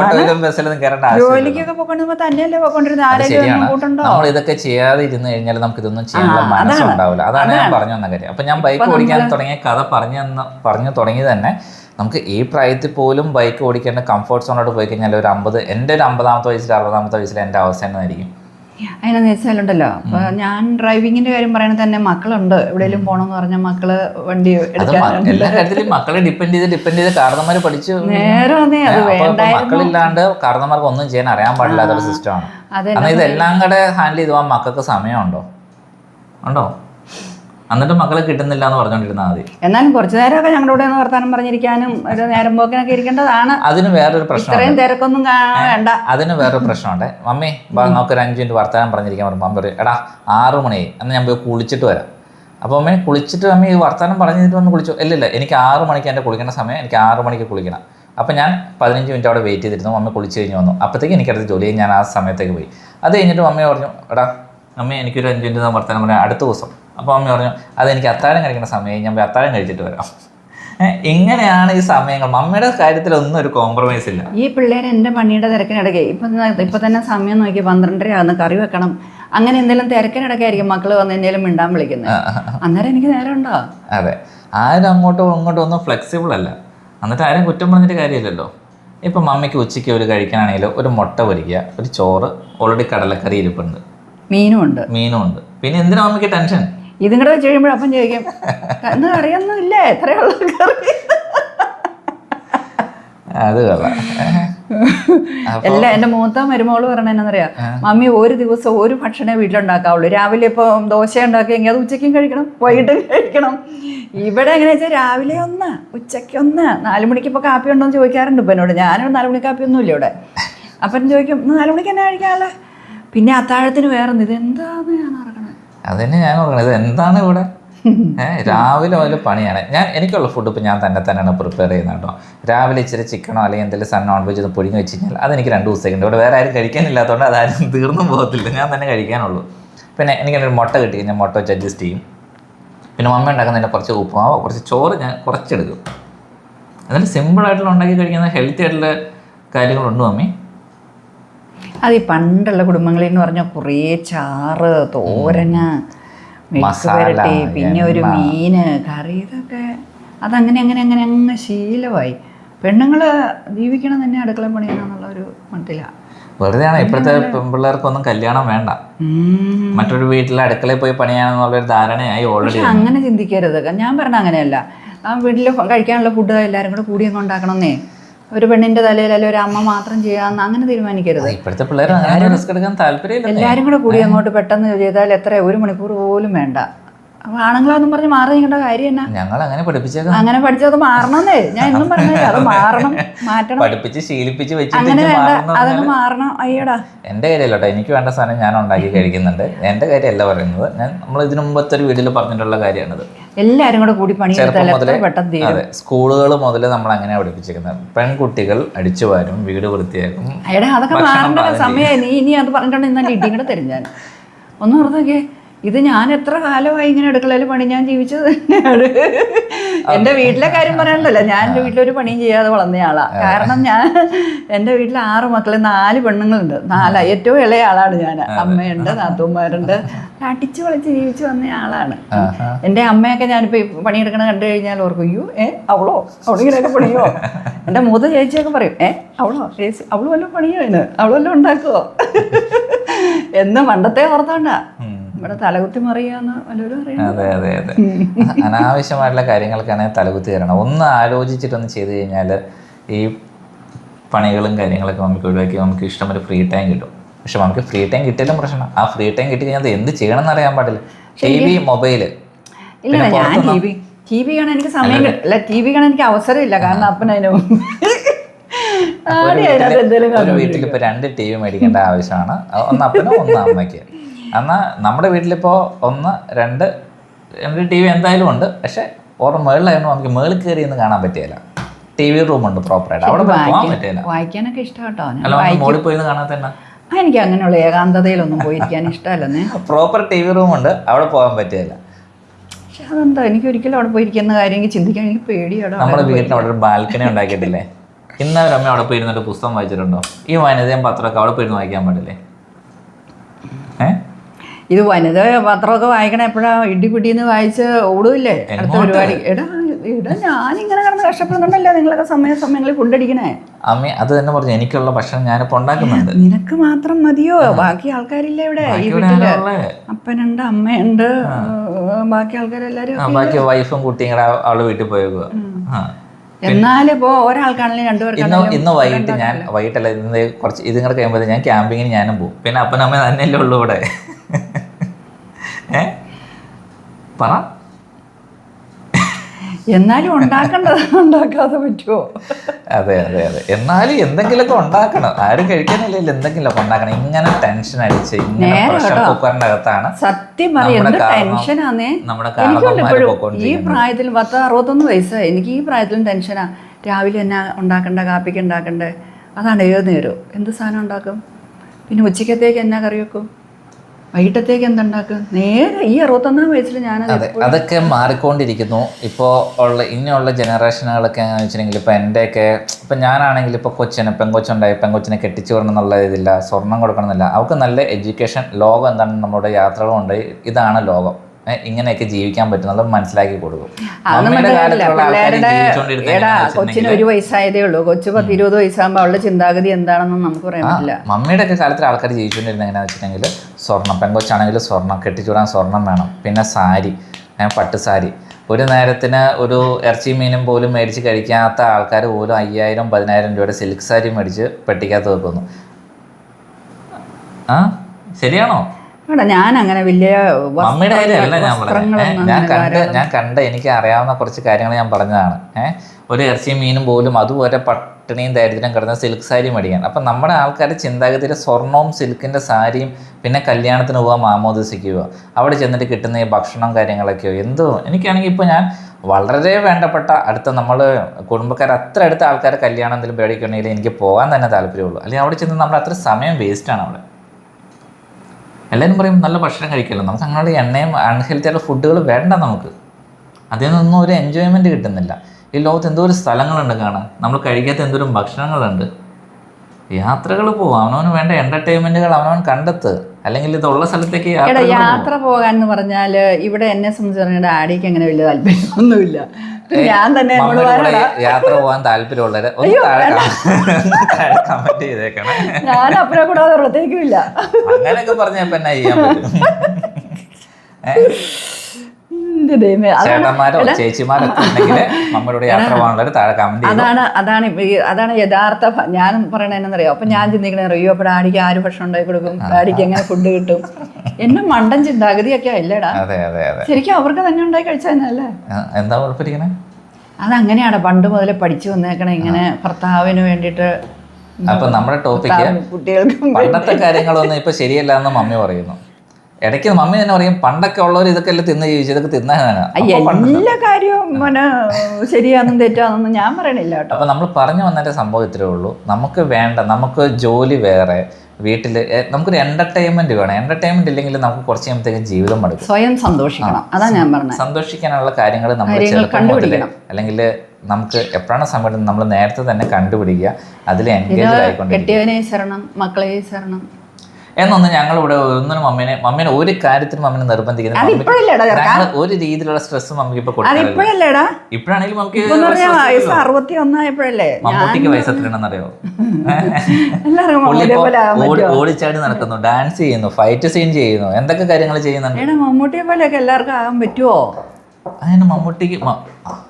ഓട്ടോയിലും ബസ്സിലൊന്നും കയറേണ്ട ജോലിക്കൊക്കെ പോയിക്കൊണ്ടിരുമ്പോ തന്നെയല്ലേ പോയിക്കൊണ്ടിരുന്നത് ആരെങ്കിലും കൂട്ടുണ്ടോ? നമ്മൾ ഇതൊക്കെ ചെയ്യാതെ ഇരുന്ന് കഴിഞ്ഞാൽ നമുക്ക് ഇതൊന്നും ചെയ്യാനുള്ള മനസ്സുണ്ടാവില്ല. അതാണ് ഞാൻ പറഞ്ഞു വന്ന കാര്യം. അപ്പൊ ഞാൻ ബൈക്ക് ഓടിക്കാൻ തുടങ്ങിയ കഥ പറഞ്ഞു പറഞ്ഞു തുടങ്ങി തന്നെ നമുക്ക് ഈ പ്രായത്തിൽ പോലും ബൈക്ക് ഓടിക്കേണ്ട കംഫർട്ട് സോണോട് പോയി കഴിഞ്ഞാൽ ഒരു അമ്പത് എന്റെ ഒരു അമ്പതാമത്തെ വയസ്സിൽ അറുപതാമത്തെ വയസ്സിൽ എന്റെ അവസ്ഥ എന്നതായിരിക്കും അതിനെന്ന് വെച്ചാലുണ്ടല്ലോ അപ്പൊ ഞാൻ ഡ്രൈവിങ്ങിന്റെ കാര്യം പറയുന്നത് തന്നെ മക്കളുണ്ട്. എവിടെയെങ്കിലും പോണെന്ന് പറഞ്ഞാൽ മക്കൾ വണ്ടി എല്ലാ കാര്യത്തിലും മക്കളെ ഡിപ്പെൻഡ് ചെയ്ത് ഡിപ്പെൻഡ് ചെയ്ത് കാരണന്മാര് പഠിച്ചു നേരെ വന്നേ അത് മക്കളില്ലാണ്ട് കാരണന്മാർക്ക് ഒന്നും ചെയ്യാൻ അറിയാൻ പാടില്ലാത്ത ഒരു സിസ്റ്റമാണ് ഇതെല്ലാം കൂടെ ഹാൻഡിൽ ചെയ്തു പോകാൻ മക്കൾക്ക് സമയമുണ്ടോ? ഉണ്ടോ? എന്നിട്ട് മക്കളെ കിട്ടുന്നില്ല എന്ന് പറഞ്ഞുകൊണ്ടിരുന്നാൽ മതി. എന്നാലും കുറച്ചു നേരമൊക്കെ ഞങ്ങളുടെ കൂടെ ഒന്ന് വർത്താനം പറഞ്ഞിരിക്കാനും ഒരു നേരം പോക്കിനൊക്കെ ഇരിക്കേണ്ടതാണ്. അതിന് വേറൊരു പ്രശ്നം ഇത്രയും തിരക്കൊന്നും വേണ്ട. അതിന് വേറൊരു പ്രശ്നമുണ്ട്. മമ്മി നമുക്ക് ഒരു അഞ്ച് മിനിറ്റ് വർത്തമാനം പറഞ്ഞിരിക്കാൻ പറയും മമ്മി എടാ ആറ് മണി എന്നാൽ ഞാൻ പോയി കുളിച്ചിട്ട് വരാം. അപ്പോൾ അമ്മ കുളിച്ചിട്ട് അമ്മ ഈ വർത്തമാനം പറഞ്ഞിട്ട് വന്ന് കുളിച്ചു? ഇല്ല, എനിക്ക് ആറ് മണിക്ക് എന്റെ കുളിക്കുന്ന സമയം എനിക്ക് ആറ് മണിക്ക് കുളിക്കണം. അപ്പോൾ ഞാൻ പതിനഞ്ച് മിനിറ്റ് അവിടെ വെയിറ്റ് ചെയ്തിരുന്നു. അമ്മ കുളിച്ച് കഴിഞ്ഞ് വന്നു. അപ്പോഴത്തേക്ക് എനിക്കടുത്ത് ജോലി ഞാൻ ആ സമയത്തേക്ക് പോയി. അത് കഴിഞ്ഞിട്ട് മമ്മി പറഞ്ഞു എടാ അമ്മ എനിക്കൊരു അഞ്ച് മിനിറ്റ് വർത്തമാനം പറയാം. അടുത്ത ദിവസം. അപ്പോൾ അമ്മ പറഞ്ഞു അതെനിക്ക് അത്താഴം കഴിക്കുന്ന സമയം ഞാൻ പോയി അത്താഴം കഴിച്ചിട്ട് വരാം. എങ്ങനെയാണ് ഈ സമയങ്ങൾ. മമ്മിയുടെ കാര്യത്തിൽ ഒന്നും ഒരു കോംപ്രമൈസ് ഇല്ല. ഈ പിള്ളേർ എന്റെ പണിയുടെ തിരക്കിനിടയ്ക്ക് ഇപ്പം ഇപ്പം തന്നെ സമയം നോക്കി പന്ത്രണ്ടര ആകുന്ന കറി വെക്കണം. അങ്ങനെ എന്തെങ്കിലും തിരക്കിനിടയ്ക്കായിരിക്കും മക്കൾ വന്ന് എന്തെങ്കിലും മിണ്ടാൻ വിളിക്കുന്നത്. അന്നേരം എനിക്ക് നേരം ഉണ്ടോ അതെ. ആരും അങ്ങോട്ടും ഇങ്ങോട്ടും ഒന്നും ഫ്ലെക്സിബിൾ അല്ല. എന്നിട്ട് ആരും കുറ്റം പറഞ്ഞിട്ട് കാര്യമില്ലല്ലോ. ഇപ്പം മമ്മിക്ക് ഉച്ചയ്ക്ക് ഒരു കഴിക്കാനാണെങ്കിൽ ഒരു മുട്ട പൊരിക്കുക ഒരു ചോറ് ഓൾറെഡി കടലക്കറി ഇരിപ്പുണ്ട്. മീനും ഉണ്ട്. മീനും ഉണ്ട്. പിന്നെ എന്തിനാ മമ്മിക്ക് ടെൻഷൻ? ഇതും കൂടെ വെച്ച് കഴിയുമ്പോൾ അപ്പം ചോദിക്കും എന്ന് അറിയൊന്നും ഇല്ലേ? എത്രയുള്ള കറി? അത് അല്ല എന്റെ മൂത്ത മരുമോൾ പറഞ്ഞ എന്നറിയാം മമ്മി ഒരു ദിവസം ഒരു ഭക്ഷണേ വീട്ടിലുണ്ടാക്കാവുള്ളൂ. രാവിലെ ഇപ്പോൾ ദോശ ഉണ്ടാക്കിയെങ്കിൽ അത് ഉച്ചയ്ക്കും കഴിക്കണം വൈകിട്ടും കഴിക്കണം. ഇവിടെ എങ്ങനെ വെച്ചാൽ രാവിലെ ഒന്ന് ഉച്ചയ്ക്ക് ഒന്ന് നാല് മണിക്ക് ഇപ്പോൾ കാപ്പി ഉണ്ടോ എന്ന് ചോദിക്കാറുണ്ട് ഇപ്പം എന്നോട് ഞാനും നാല് മണി കാപ്പി ഒന്നുമില്ല ഇവിടെ. അപ്പം ചോദിക്കും നാലുമണിക്ക് നാല് മണിക്ക് എന്നാ കഴിക്കാനുള്ളത് പിന്നെ അത്താഴത്തിന് വേറെ ഇത് എന്താന്ന് ഞാൻ അറിയണത് അതന്നെ ഞാൻ ഇത് എന്താണ് ഇവിടെ? രാവിലെ വല്ല പണിയാണ്. ഞാൻ എനിക്കുള്ള ഫുഡ് ഇപ്പം ഞാൻ തന്നെ തന്നെയാണ് പ്രിപ്പയർ ചെയ്യുന്നത് കേട്ടോ. രാവിലെ ഇച്ചിരി ചിക്കനോ അല്ലെങ്കിൽ എന്തെങ്കിലും സൺ നോൺ വെജ് ഒന്ന് പൊടിഞ്ഞ് വെച്ച് കഴിഞ്ഞാൽ അതെനിക്ക് രണ്ട് ദിവസത്തേക്കുണ്ട്. ഇവിടെ വേറെ ആരും കഴിക്കാനില്ലാത്തതുകൊണ്ട് അതാരും തീർന്നും പോകത്തില്ല. ഞാൻ തന്നെ കഴിക്കാനുള്ളൂ. പിന്നെ എനിക്ക് മുട്ട കിട്ടി. കഴിഞ്ഞാൽ മുട്ട വെച്ച് അഡ്ജസ്റ്റ് ചെയ്യും. പിന്നെ മമ്മ ഉണ്ടാക്കുന്നതിന്റെ കുറച്ച് ഉപ്പുമാവോ കുറച്ച് ചോറ് ഞാൻ കുറച്ചെടുക്കും. അതിൽ സിമ്പിളായിട്ടുള്ള ഉണ്ടാക്കി കഴിക്കുന്ന ഹെൽത്തി ആയിട്ടുള്ള കാര്യങ്ങളുണ്ട് മമ്മി. അത് ഈ പണ്ടുള്ള കുടുംബങ്ങളിൽ എന്ന് പറഞ്ഞാൽ കുറേ ചാറ് തോരന് മെഴുക്ക് മസാല, പിന്നെ ഒരു. മീന് കറി ഇതൊക്കെ അതങ്ങനെ അങ്ങനെ അങ്ങനെ അങ്ങ് ശീലമായി. പെണ്ണുങ്ങൾ ജീവിക്കണം തന്നെ അടുക്കള പണിയാണെന്നുള്ള ഒരു മട്ടിലാണ് വെറുതെയാണ് ഇപ്പോഴത്തെ പെൺപിള്ളേർക്കൊന്നും കല്യാണം വേണ്ട. മറ്റൊരു വീട്ടിലെ അടുക്കളയിൽ പോയി പണിയാണെന്നുള്ളൊരു ധാരണയായി ഓൾറെഡി അങ്ങനെ ചിന്തിക്കരുത്. ഞാൻ പറഞ്ഞ അങ്ങനെയല്ല. ആ വീട്ടിൽ കഴിക്കാനുള്ള ഫുഡ് എല്ലാവരും കൂടെ കൂടി അങ്ങ് ഉണ്ടാക്കണമെന്നേ ഒരു പെണ്ണിന്റെ തലയിൽ അല്ലെ ഒരു അമ്മ മാത്രം ചെയ്യാന്ന് അങ്ങനെ തീരുമാനിക്കരുത്. ഇപ്പോഴത്തെ പിള്ളേർ അങ്ങനെ റിസ്ക് എടുക്കാൻ എല്ലാവരും കൂടെ കൂടി അങ്ങോട്ട് പെട്ടെന്ന് ചെയ്താൽ എത്ര ഒരു മണിക്കൂർ പോലും വേണ്ട. അപ്പൊ ആണുങ്ങളാന്നും പറഞ്ഞ് മാറി നിൽക്കേണ്ട കാര്യം എന്നാ? ഞങ്ങൾ അങ്ങനെ പഠിപ്പിച്ചത് അങ്ങനെ പഠിച്ചത് മാറണമെന്നേ ഞാൻ എന്നും പറഞ്ഞേ അത് മാറണം മാറ്റണം. പഠിപ്പിച്ച് ശീലിപ്പിച്ച് വെച്ചിട്ട് അങ്ങനെ വേണ്ട അതങ്ങ് മാറണം. അയ്യടാ. എന്റെ കാര്യമല്ല കേട്ടോ എനിക്ക് വേണ്ട സാധനം ഞാൻ ഉണ്ടാക്കി കഴിക്കുന്നുണ്ട്. എന്റെ കാര്യമല്ല പറയുന്നത്. ഞാൻ നമ്മൾ ഇതിനു മുമ്പത്തെ ഒരു വീഡിയോയിൽ പറഞ്ഞിട്ടുള്ള കാര്യമാണിത്. എല്ലാരും കൂടെ കൂടി പണിയെടുത്താൽ ചെറുപ്പം പെട്ടെന്ന് തീരും. അതെ സ്കൂളുകൾ മുതൽ നമ്മൾ അങ്ങനെ പഠിപ്പിച്ചിരിക്കുന്നത്. പെൺകുട്ടികൾ അടിച്ചു വാരും വീട് വൃത്തിയാക്കും എടാ അതൊക്കെ മാറേണ്ട സമയമായി നീ ഇനി അത് പറഞ്ഞിട്ടുണ്ടെങ്കിൽ ഇടിയും കൂടെ തരും ഞാൻ ഒന്ന് ഓർത്തോക്കെ ഇത് ഞാൻ എത്ര കാലമായി ഇങ്ങനെ അടുക്കളയിൽ പണി ഞാൻ ജീവിച്ചത് തന്നെയാണ്. എന്റെ വീട്ടിലെ കാര്യം പറയണ്ടല്ലോ. ഞാൻ എന്റെ വീട്ടിലൊരു പണിയും ചെയ്യാതെ വളർന്നയാളാ കാരണം ഞാൻ എന്റെ വീട്ടിൽ ആറ് മക്കളെ നാല് പെണ്ണുങ്ങളുണ്ട്. നാല. ഏറ്റവും ഇളയ ആളാണ് ഞാൻ. അമ്മയുണ്ട് നാത്തൂമാരുണ്ട് അടിച്ചു വളച്ച് ജീവിച്ചു വന്ന ആളാണ്. എന്റെ അമ്മയൊക്കെ ഞാനിപ്പോൾ പണിയെടുക്കണ കണ്ടു കഴിഞ്ഞാൽ ഓർക്കും അയ്യോ ഏ അവളോ? അവളിങ്ങനെയൊക്കെ പണിയോ? എന്റെ മൂത്ത ചേച്ചിയൊക്കെ പറയും ഏ അവളോ? ചേച്ചി അവൾ വല്ലതും പണിയോ അതിന് അവൾ വല്ലതും ഉണ്ടാക്കുവോ? എന്ന് പണ്ടത്തെ ഓർത്തോണ്ട. ഇവിടെ തലകുത്തി മറിയാന്ന് അതെ അതെ അതെ. അനാവശ്യമായിട്ടുള്ള കാര്യങ്ങൾക്കാണെങ്കിൽ തലകുത്തി തരണം. ഒന്ന് ആലോചിച്ചിട്ടൊന്ന് ചെയ്ത് കഴിഞ്ഞാൽ ഈ പണികളും കാര്യങ്ങളൊക്കെ നമുക്ക് ഒഴിവാക്കി നമുക്ക് ഇഷ്ടം ഒരു ഫ്രീ ടൈം കിട്ടും. പക്ഷെ നമുക്ക് ഫ്രീ ടൈം കിട്ടിയാലും പ്രശ്നം ആ ഫ്രീ ടൈം കിട്ടി കഴിഞ്ഞാൽ അത് എന്ത് ചെയ്യണം എന്ന് അറിയാൻ പാടില്ല. T V mobile. ഇല്ല ഞാൻ ടി വി ടി വി കാണാൻ എനിക്ക് സമയം കിട്ടില്ല. ടി വി കാണാൻ എനിക്ക് അവസരമില്ല കാരണം അപ്പൻ അതിന് ഒരു വീട്ടിൽ ഇപ്പൊ രണ്ട് ടി വി മേടിക്കേണ്ട ആവശ്യമാണ്. ഒന്ന് അപ്പനും ഒന്ന് അമ്മയ്ക്ക്. എന്നാ നമ്മുടെ വീട്ടിലിപ്പോൾ ഒന്ന് രണ്ട് എന്റെ ടി വി എന്തായാലും ഉണ്ട്. പക്ഷെ ഓരോ മേളിലായിരുന്നു നമുക്ക് മേളിൽ കയറി ഒന്ന് കാണാൻ പറ്റിയല്ല ടി വി റൂം ഉണ്ട് പ്രോപ്പറായിട്ട്. അവിടെ പോകാൻ പറ്റില്ല വായിക്കാനൊക്കെ ഇഷ്ടം കേട്ടോ ഞാൻ അല്ല നമ്മൾ മോളിൽ പോയി കാണാൻ തന്നെ. എനിക്ക് അങ്ങനെയുള്ള ഏകാന്തതയിലൊന്നും പോയിരിക്കാൻ ഇഷ്ടമല്ലെന്നേ പ്രോപ്പർ ടി വി റൂം ഉണ്ട്. അവിടെ പോകാൻ പറ്റിയല്ല പക്ഷെ അതെന്താ? എനിക്ക് ഒരിക്കലും അവിടെ പോയിരിക്കുന്ന കാര്യം എനിക്ക് ചിന്തിക്കാൻ എനിക്ക് പേടിയാണ് നമ്മുടെ വീട്ടിൽ അവിടെ ഒരു ബാൽക്കണി ഉണ്ടാക്കിയിട്ടില്ലേ? ഇന്ന് ഒരു അമ്മ അവിടെ പോയി ഇരുന്നിട്ട് പുസ്തകം വായിച്ചിട്ടുണ്ടോ? ഈ വനിതയും പത്രമൊക്കെ അവിടെ പോയിരുന്നു വായിക്കാൻ പാടില്ലേ? ഏഹ് ഇത് വനിത പത്രമൊക്കെ വായിക്കണ എപ്പോഴാ ഇടിപിടിന്ന് വായിച്ച് ഓടൂല്ലേ അടുത്ത? പരിപാടി? എടാ എടാ ഞാനിങ്ങനെ കിടന്ന് കഷ്ടപ്പെടുന്നുണ്ടല്ലോ നിങ്ങളൊക്കെ സമയ സമയങ്ങളിൽ കൊണ്ടടിക്കണേ അമ്മ അത് തന്നെ പറഞ്ഞു. എനിക്കുള്ള ഭക്ഷണം ഞാനിപ്പോ ഉണ്ടാക്കുന്നുണ്ട്. നിനക്ക് മാത്രം മതിയോ? ബാക്കി ആൾക്കാരില്ല ഇവിടെ? ഈ വീട്ടിൽ അപ്പനുണ്ട് അമ്മയുണ്ട് ബാക്കി ആൾക്കാരെല്ലാരും ബാക്കി വൈഫും കുട്ടിയും കൂടെ അവളെ വീട്ടിൽ പോയേക്കുക ആ. എന്നാലും ഒരാൾക്കാണെങ്കിലും ഇന്ന് വൈകിട്ട് ഞാൻ വൈകിട്ടല്ല ഇന്ന് കുറച്ച് ഇതും കൂടെ കഴിയുമ്പോൾ ഞാൻ ക്യാമ്പിങ്ങിന് ഞാനും പോകും പിന്നെ അപ്പനമ്മ തന്നെയല്ലേ ഉള്ളൂ ഇവിടെ. ഏ? പറ. എന്നാലും ഉണ്ടാക്കേണ്ടത് ഉണ്ടാക്കാതെ പറ്റുമോ അതെ അതെ അതെ. എന്നാലും എന്തെങ്കിലുമൊക്കെ ഉണ്ടാക്കണം. ആരും കഴിക്കാനില്ലല്ലോ എന്തെങ്കിലുമൊക്കെ ഉണ്ടാക്കണം. ഇങ്ങനെ ടെൻഷൻ അടിച്ച് ഇങ്ങനെ പ്രഷർ. കുക്കറിന്റെ അകത്താണ് സത്യം നമ്മുടെ ഈ പ്രായത്തിൽ പത്ത് അറുപത്തൊന്ന് വയസ്സായി. എനിക്ക് ഈ പ്രായത്തിലും ടെൻഷനാ രാവിലെ എന്നാ ഉണ്ടാക്കണ്ട? കാപ്പിക്ക് ഉണ്ടാക്കണ്ടേ? അതാണ് ഏത് നേരവും. എന്ത് സാധനം ഉണ്ടാക്കും? പിന്നെ ഉച്ചക്കത്തേക്ക് എന്നാ കറി വെക്കും? വൈകിട്ടത്തേക്ക് എന്തുണ്ടാക്കും? നേരെ ഈ അറുപത്തൊന്നാം വയസ്സിൽ ഞാൻ അതെ അതൊക്കെ മാറിക്കൊണ്ടിരിക്കുന്നു. ഇപ്പോൾ ഉള്ള ഇനിയുള്ള ജനറേഷനുകളൊക്കെ എങ്ങനെയാണെന്ന് വെച്ചിട്ടുണ്ടെങ്കിൽ ഇപ്പോൾ എന്റെയൊക്കെ ഇപ്പം ഞാനാണെങ്കിൽ ഇപ്പോൾ കൊച്ചിന് പെങ്കൊച്ചുണ്ടായി പെങ്കൊച്ചിനെ കെട്ടിച്ചു വിടണം എന്നുള്ള ഇതില്ല സ്വർണം കൊടുക്കണമെന്നില്ല അവർക്ക് നല്ല എഡ്യൂക്കേഷൻ ലോകം എന്താണ് നമ്മുടെ യാത്രകളുണ്ട്. ഇതാണ് ലോകം. ഇങ്ങനെയൊക്കെ ജീവിക്കാൻ പറ്റുന്നത് മനസ്സിലാക്കി കൊടുക്കും. കൊച്ചിന് ഒരു വയസ്സായതേ ഉള്ളൂ. കൊച്ചു പത്ത് ഇരുപത് വയസ്സാകുമ്പോൾ അവളുടെ ചിന്താഗതി എന്താണെന്ന് നമുക്ക് പറയാനില്ല പറ്റില്ല. മമ്മിയുടെ ഒക്കെ കാലത്തിൽ ആൾക്കാർ ജീവിച്ചുകൊണ്ടിരുന്ന എങ്ങനെയാണെന്ന് വെച്ചിട്ടുണ്ടെങ്കിൽ സ്വർണം പെങ്കൊച്ചാണെങ്കിൽ സ്വർണം കെട്ടിച്ചൂടാൻ സ്വർണം വേണം. പിന്നെ സാരി പട്ട് സാരി. ഒരു നേരത്തിന് ഒരു ഇറച്ചി മീനും പോലും മേടിച്ച് കഴിക്കാത്ത ആൾക്കാർ പോലും അയ്യായിരം പതിനായിരം രൂപയുടെ സിൽക്ക് സാരി മേടിച്ച് പെട്ടിക്കകത്ത് വെക്കുന്നു. ആ ശരിയാണോ? എടാ ഞാൻ അങ്ങനെ വലിയ മമ്മിയുടെ കാര്യമല്ല ഞാൻ പറഞ്ഞത്. ഞാൻ കണ്ട ഞാൻ കണ്ട് എനിക്ക് അറിയാവുന്ന കുറച്ച് കാര്യങ്ങൾ ഞാൻ പറഞ്ഞതാണ്. ഏഹ് ഒരു ഇറച്ചിയും മീനും പോലും അതുപോലെ പട്ടിണിയും ദാരിദ്ര്യം കിടന്ന സിൽക്ക് സാരി മേടിക്കാൻ. അപ്പം നമ്മുടെ ആൾക്കാരുടെ ചിന്താഗതിയിൽ സ്വർണവും സിൽക്കിന്റെ സാരിയും പിന്നെ കല്യാണത്തിന് പോവാൻ മാമോദിസയ്ക്ക് പോവാ അവിടെ ചെന്നിട്ട് കിട്ടുന്ന ഈ ഭക്ഷണം കാര്യങ്ങളൊക്കെയോ? എന്തോ. എനിക്കാണെങ്കിൽ ഇപ്പോൾ ഞാൻ വളരെ വേണ്ടപ്പെട്ട അടുത്ത നമ്മൾ കുടുംബക്കാർ അത്ര അടുത്ത ആൾക്കാരെ കല്യാണം എന്തെങ്കിലും പേടിക്കണമെങ്കിൽ എനിക്ക് പോകാൻ തന്നെ താല്പര്യമുള്ളൂ. അല്ലെങ്കിൽ അവിടെ ചെന്ന് നമ്മൾ അത്ര സമയം വേസ്റ്റാണ് അവിടെ. എല്ലാവരും പറയും നല്ല ഭക്ഷണം കഴിക്കല്ലോ. നമുക്ക് അങ്ങനെ എണ്ണയും അൺഹെൽത്തി ആയിട്ടുള്ള ഫുഡുകൾ വേണ്ട നമുക്ക്. അതിൽ നിന്നൊന്നും ഒരു എൻജോയ്മെന്റ് കിട്ടുന്നില്ല. ഈ ലോകത്ത് എന്തോ ഒരു സ്ഥലങ്ങളുണ്ട് കാണാൻ. നമ്മൾ കഴിക്കാത്ത എന്തോരം ഭക്ഷണങ്ങളുണ്ട്. യാത്രകൾ പോകും അവനവന് വേണ്ട എന്റർടൈൻമെന്റുകൾ അവനവൻ കണ്ടെത്ത്. അല്ലെങ്കിൽ ഇതുള്ള സ്ഥലത്തേക്ക് യാത്ര പോകാൻ എന്ന് പറഞ്ഞാൽ ഇവിടെ എന്നെ സംബന്ധിച്ച് ഡാഡിക്ക് അങ്ങനെ വലിയ താല്പര്യമൊന്നുമില്ല. ഞാൻ തന്നെ യാത്ര പോകാൻ താല്പര്യമുള്ളവര് ഒന്ന് താഴെ കമന്റ് ചെയ്തേക്കണേ. ഞാൻ അപ്പനെ കൂടാതെ പ്രത്യേകില്ല അങ്ങനെയൊക്കെ പറഞ്ഞ എന്നാ ചെയ്യാൻ പറ്റും? എന്റെ ദൈവമേ? അതാണ് ചേട്ടന്മാരോ ചേച്ചിമാരോ ഒക്കെ ഉണ്ടെങ്കിൽ യാത്ര പോകാനുള്ളവർ താഴെ കമന്റ് അതാണ് അതാണ് അതാണ് യഥാർത്ഥ ഞാൻ പറയണ എന്നറിയോ അപ്പൊ ഞാൻ ചിന്തിക്കണേ അറിയോ അപ്പൊ ഡാഡിക്ക് ആര് ഭക്ഷണം ഉണ്ടാക്കി കൊടുക്കും? ഡാഡിക്ക് എങ്ങനെ ഫുഡ് കിട്ടും? എന്നെ മണ്ടൻ ചിന്താഗതിയൊക്കെ അല്ലേടാ ശരിക്കും അവർക്ക് തന്നെ ഉണ്ടാക്കി കഴിച്ചതന്നല്ലേ അത് എന്താ കുഴപ്പമിരിക്കണേ അതങ്ങനെയാണ് പണ്ട് മുതലേ പഠിച്ചു വന്നേക്കണേ ഇങ്ങനെ ഭർത്താവിന് വേണ്ടിയിട്ട് അപ്പൊ നമ്മുടെ ടോപ്പിക്ക് കുട്ടികൾക്ക് കുട്ടികൾക്കും പണ്ടത്തെ കാര്യങ്ങളൊന്നും ഇപ്പൊ ശരിയല്ല എന്ന് മമ്മി പറയുന്നു. ഇടയ്ക്ക് മമ്മി തന്നെ പറയും പണ്ടൊക്കെ ഉള്ളവർ ഇതൊക്കെ അല്ലേ തിന്ന് ജീവിച്ചു ഇതൊക്കെ തിന്നാനാണ് എല്ലാ കാര്യവും പിന്നെ ശരിയാണെന്നും തെറ്റാണെന്നും ഞാൻ പറയണില്ല കേട്ടോ. അപ്പൊ നമ്മൾ പറഞ്ഞു വന്നതിന്റെ സംഭവം ഇത്രേ ഉള്ളൂ. നമുക്ക് വേണ്ട നമുക്ക് ജോലി വേറെ വീട്ടിൽ നമുക്കൊരു എന്റർടൈൻമെന്റ് വേണം. എന്റർടൈൻമെന്റ് ഇല്ലെങ്കിൽ നമുക്ക് കുറച്ച് കഴിയുമ്പോഴത്തേക്കും ജീവിതം മടുക്കും. സ്വയം സന്തോഷിക്കണം. അതാ ഞാൻ പറഞ്ഞത് സന്തോഷിക്കാനുള്ള കാര്യങ്ങൾ നമ്മൾ ചെറുപ്പം മുതലേ. അല്ലെങ്കിൽ നമുക്ക് എപ്പോഴാണ് സമയം നമ്മൾ നേരത്തെ തന്നെ കണ്ടുപിടിക്കുക അതിൽ എൻഗേജ് ആയിക്കൊണ്ട് കെട്ടിയവനെ ശരണം മക്കളെ ശരണം എന്നൊന്നും ഞങ്ങൾ ഇവിടെ ഒന്നിനും മമ്മീനെ മമ്മീനെ ഒരു കാര്യത്തിനും മമ്മീനെ ഞങ്ങൾ ഒരു രീതിയിലുള്ള സ്ട്രെസ് മമ്മിക്ക് ഇപ്പൊ ഇപ്പോഴല്ലേടാ ഇപ്പോഴാണെങ്കിലും നമുക്ക് ഇപ്പൊ പറഞ്ഞാൽ വയസ്സ് അറുപത്തി ഒന്നായപ്പോഴല്ലേ മമ്മൂട്ടിക്ക് വയസ്സ് എത്രയാണെന്നറിയോ? ഓടിച്ചാടി നടക്കുന്നു ഡാൻസ് ചെയ്യുന്നു ഫൈറ്റ് സീൻ ചെയ്യുന്നു എന്തൊക്കെ കാര്യങ്ങൾ ചെയ്യുന്നുണ്ട്? മമ്മൂട്ടിയെ പോലെയൊക്കെ എല്ലാവർക്കും ആകാൻ പറ്റുമോ അതിന് മമ്മൂട്ടിക്ക്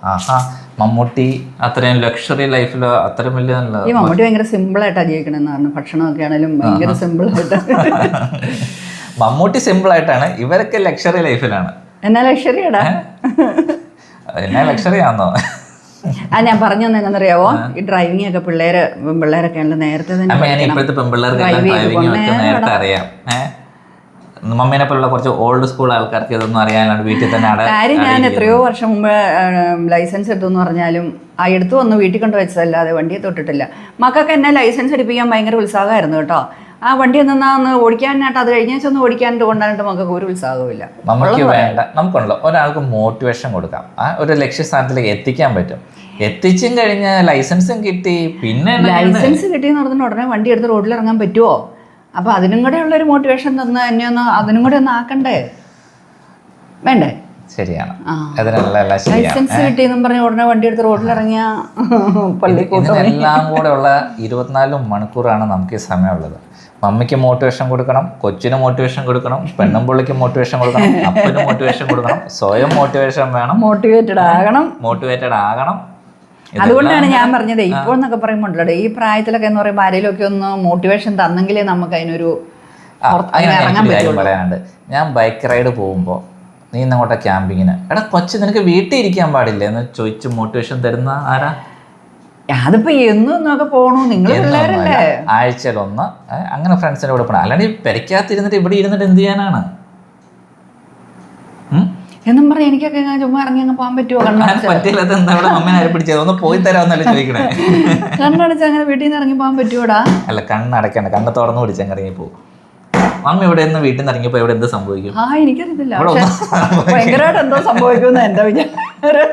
ആഹാ. മമ്മൂട്ടി അത്രയും ലക്ഷറി ലൈഫിൽ അത്രയും വലിയ ഈ മമ്മൂട്ടി ഭയങ്കര സിമ്പിൾ ആയിട്ടാ ജീവിക്കണെന്ന് പറഞ്ഞു ഭക്ഷണമൊക്കെ ആണെങ്കിലും ഭയങ്കര സിമ്പിൾ ആയിട്ട്. മമ്മൂട്ടി സിമ്പിൾ ആയിട്ടാണ്. ഇവരൊക്കെ ലക്ഷറി ലൈഫിലാണ് എന്നാ ലക്ഷറിയടാ എന്നാ ലക്ഷറി ആണോ ആ ഞാൻ പറഞ്ഞു തന്നെന്നറിയാവോ ഈ ഡ്രൈവിംഗ് ഒക്കെ പിള്ളേര് പിള്ളേരൊക്കെ ആണല്ലോ നേരത്തെ തന്നെ. ഇപ്പോഴത്തെ പെൺപിള്ളേർക്ക് ചെയ്ത് അറിയാം. മമ്മീനെ പോലുള്ള കുറച്ച് ഓൾഡ് സ്കൂൾ ആൾക്കാർക്ക് ഇതൊന്നും അറിയാനാണ് വീട്ടിൽ തന്നെ കാര്യം ഞാൻ എത്രയോ വർഷം മുമ്പ് ലൈസൻസ് എടുത്തു എന്ന് പറഞ്ഞാലും ആ എടുത്തു വന്ന് വീട്ടിൽ കൊണ്ട് വെച്ചതല്ലാതെ വണ്ടിയെ തൊട്ടിട്ടില്ല. മക്കൾക്ക് എന്നെ ലൈസൻസ് എടുപ്പിക്കാൻ ഭയങ്കര ഉത്സാഹമായിരുന്നു കേട്ടോ. ആ വണ്ടി നിന്നാ ഒന്ന് ഓടിക്കാനായിട്ട് അത് കഴിഞ്ഞ ഒന്ന് ഓടിക്കാനായിട്ട് കൊണ്ടായിട്ട് മക്കൾക്ക് ഒരു ഉത്സാഹവുമില്ല. നമുക്ക് വേണ്ട. നമുക്കുണ്ടല്ലോ. ഒരാൾക്ക് മോട്ടിവേഷൻ കൊടുക്കാം. ആ ഒരു ലക്ഷ്യസ്ഥാനത്തിലേക്ക് എത്തിക്കാൻ പറ്റും. എത്തിച്ചും കഴിഞ്ഞ് ലൈസൻസും കിട്ടി. പിന്നെ? ലൈസൻസ് കിട്ടിയെന്ന് പറഞ്ഞാൽ ഉടനെ വണ്ടി എടുത്ത് റോഡിൽ ഇറങ്ങാൻ പറ്റുമോ അപ്പൊ അതിനും കൂടെ ഉള്ളൊരു മോട്ടിവേഷൻ തന്ന് എന്നെ ഒന്ന് അതിനും കൂടെ ഒന്ന് ആക്കണ്ടേ? വേണ്ടേ? ശരിയാണ്. ആ. അതിനുള്ള എല്ലാം ശരിയാണ്. ലൈസൻസ് കിട്ടിയെന്നും പറഞ്ഞ് ഉടനെ വണ്ടി എടുത്ത് പള്ളിക്കൂട്ടം കൂടെ ഉള്ള ഇരുപത്തിനാല് മണിക്കൂറാണ് നമുക്ക് ഈ സമയമുള്ളത്. മമ്മിക്ക് മോട്ടിവേഷൻ കൊടുക്കണം കൊച്ചിന് മോട്ടിവേഷൻ കൊടുക്കണം പെണ്ണും പുള്ളിക്ക് മോട്ടിവേഷൻ കൊടുക്കണം അപ്പന് മോട്ടിവേഷൻ കൊടുക്കണം സ്വയം മോട്ടിവേഷൻ വേണം. മോട്ടിവേറ്റഡ് ആകണം. മോട്ടിവേറ്റഡ് ആകണം. അതുകൊണ്ടാണ് ഞാൻ പറഞ്ഞത് ഇപ്പോൾ എന്നൊക്കെ പറയുമ്പോണ്ടല്ലോ ഈ പ്രായത്തിലൊക്കെ എന്ന് പറയുമ്പോൾ ആരെങ്കിലും ഒക്കെ ഒന്ന് മോട്ടിവേഷൻ തന്നെങ്കിലേ നമുക്ക് അതിനൊരു പറയാനുണ്ട്. ഞാൻ ബൈക്ക് റൈഡ് പോകുമ്പോൾ നീ ഇന്നങ്ങോട്ടെ ക്യാമ്പിങ്ങിന് എടാ കൊച്ചു നിനക്ക് വീട്ടിൽ ഇരിക്കാൻ പാടില്ലേ? എന്ന് ചോദിച്ച് മോട്ടിവേഷൻ തരുന്ന ആരാ? അതിപ്പോ എന്നും എന്നൊക്കെ പോണു. നിങ്ങൾ ആഴ്ചയിലൊന്ന് അങ്ങനെ ഫ്രണ്ട്സിന്റെ കൂടെ പോകണം അല്ലാണ്ട് പെരയ്ക്കാത്തിരുന്നിട്ട് ഇവിടെ ഇരുന്നിട്ട് എന്ത് ചെയ്യാനാണ്? എന്നും പറഞ്ഞ് എനിക്കൊക്കെ ഞാൻ ചുമ്മാ ഇറങ്ങി അങ്ങ് പോകാൻ പറ്റുമോ പറ്റില്ലാത്ത എന്താ ഇവിടെ മമ്മീനെ പിടിച്ചത്? ഒന്ന് പോയി തരാമെന്നല്ലേ ചോദിക്കണേ. കണ്ണടച്ച് അങ്ങനെ വീട്ടിൽ നിന്ന് ഇറങ്ങി പോകാൻ പറ്റുമോടാ അല്ല കണ്ണടക്കണ്ട കണ്ണ് തുറന്നു പിടിച്ച് ഇറങ്ങി പോകും. മമ്മി ഇവിടെ നിന്ന് വീട്ടിൽ നിന്ന് ഇറങ്ങിയപ്പോൾ ഇവിടെ എന്ത് സംഭവിക്കും? ആ എനിക്കറിയത്തില്ല. ഭയങ്കരമായിട്ട് എന്തോ സംഭവിക്കുമെന്ന് എന്റെ വിചാരം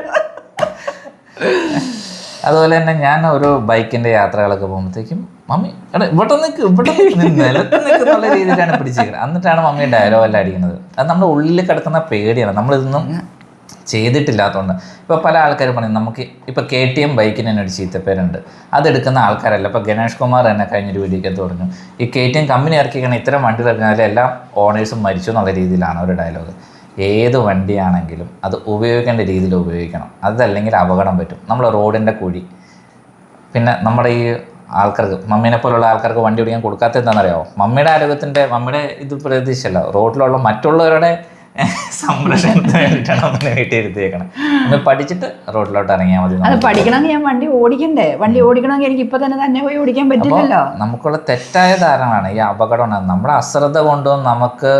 അതുപോലെ തന്നെ ഞാൻ ഒരു ബൈക്കിന്റെ യാത്രകളൊക്കെ പോകുമ്പോഴത്തേക്കും മമ്മി എടാ ഇവിടെ നിൽക്ക് ഇവിടെ നിൽക്ക്, നിലത്ത് നിൽക്കുന്നുള്ള രീതിയിലാണ് പിടിച്ചിരിക്കുന്നത്. എന്നിട്ടാണ് മമ്മി ഡയലോഗ് എല്ലാം അടിക്കുന്നത്. അത് നമ്മുടെ ഉള്ളിൽ കിടക്കുന്ന പേടിയാണ്. നമ്മളിതൊന്നും ചെയ്തിട്ടില്ലാത്തതുകൊണ്ട് ഇപ്പോൾ പല ആൾക്കാരും പറയും നമുക്ക് ഇപ്പോൾ കെ ടി എം ബൈക്കിന് തന്നെ ഒരു ചീത്തപ്പേരുണ്ട്. അതെടുക്കുന്ന ആൾക്കാരല്ല. ഇപ്പോൾ ഗണേഷ് കുമാർ തന്നെ കഴിഞ്ഞൊരു വീഡിയോക്കകത്ത് പറഞ്ഞു ഈ കെ ടി എം കമ്പനി ഇറക്കിക്കണ ഇത്തരം വണ്ടി ഇറങ്ങാൻ എല്ലാ ഓണേഴ്സും മരിച്ചു എന്നുള്ള രീതിയിലാണ് ഒരു ഡയലോഗ് ഏത് വണ്ടിയാണെങ്കിലും അത് ഉപയോഗിക്കേണ്ട രീതിയിൽ ഉപയോഗിക്കണം. അതല്ലെങ്കിൽ അപകടം പറ്റും. നമ്മൾ റോഡിന്റെ കുഴി. പിന്നെ നമ്മുടെ ഈ ആൾക്കാർക്ക് മമ്മീനെ പോലുള്ള ആൾക്കാർക്ക് വണ്ടി ഓടിക്കാൻ കൊടുക്കാത്ത എന്താണെന്നറിയാമോ മമ്മിയുടെ ആരോഗ്യത്തിന്റെ മമ്മിയുടെ ഇത് പ്രതീക്ഷയല്ല. റോഡിലുള്ള മറ്റുള്ളവരുടെ സംരക്ഷണത്തിന് വേണ്ടിയിട്ടാണ് മമ്മിനെ വീട്ടിൽ ഇരുത്തിയേക്കണം പഠിച്ചിട്ട് റോഡിലോട്ട് ഇറങ്ങിയാൽ മതി അത് പഠിക്കണമെങ്കിൽ ഞാൻ വണ്ടി ഓടിക്കണ്ടേ? വണ്ടി ഓടിക്കണമെങ്കിൽ എനിക്ക് ഇപ്പൊ തന്നെ തന്നെ പോയി ഓടിക്കാൻ പറ്റില്ലല്ലോ? നമുക്കുള്ള തെറ്റായ ധാരണയാണ് ഈ അപകടം നമ്മുടെ അശ്രദ്ധ കൊണ്ടും നമുക്ക്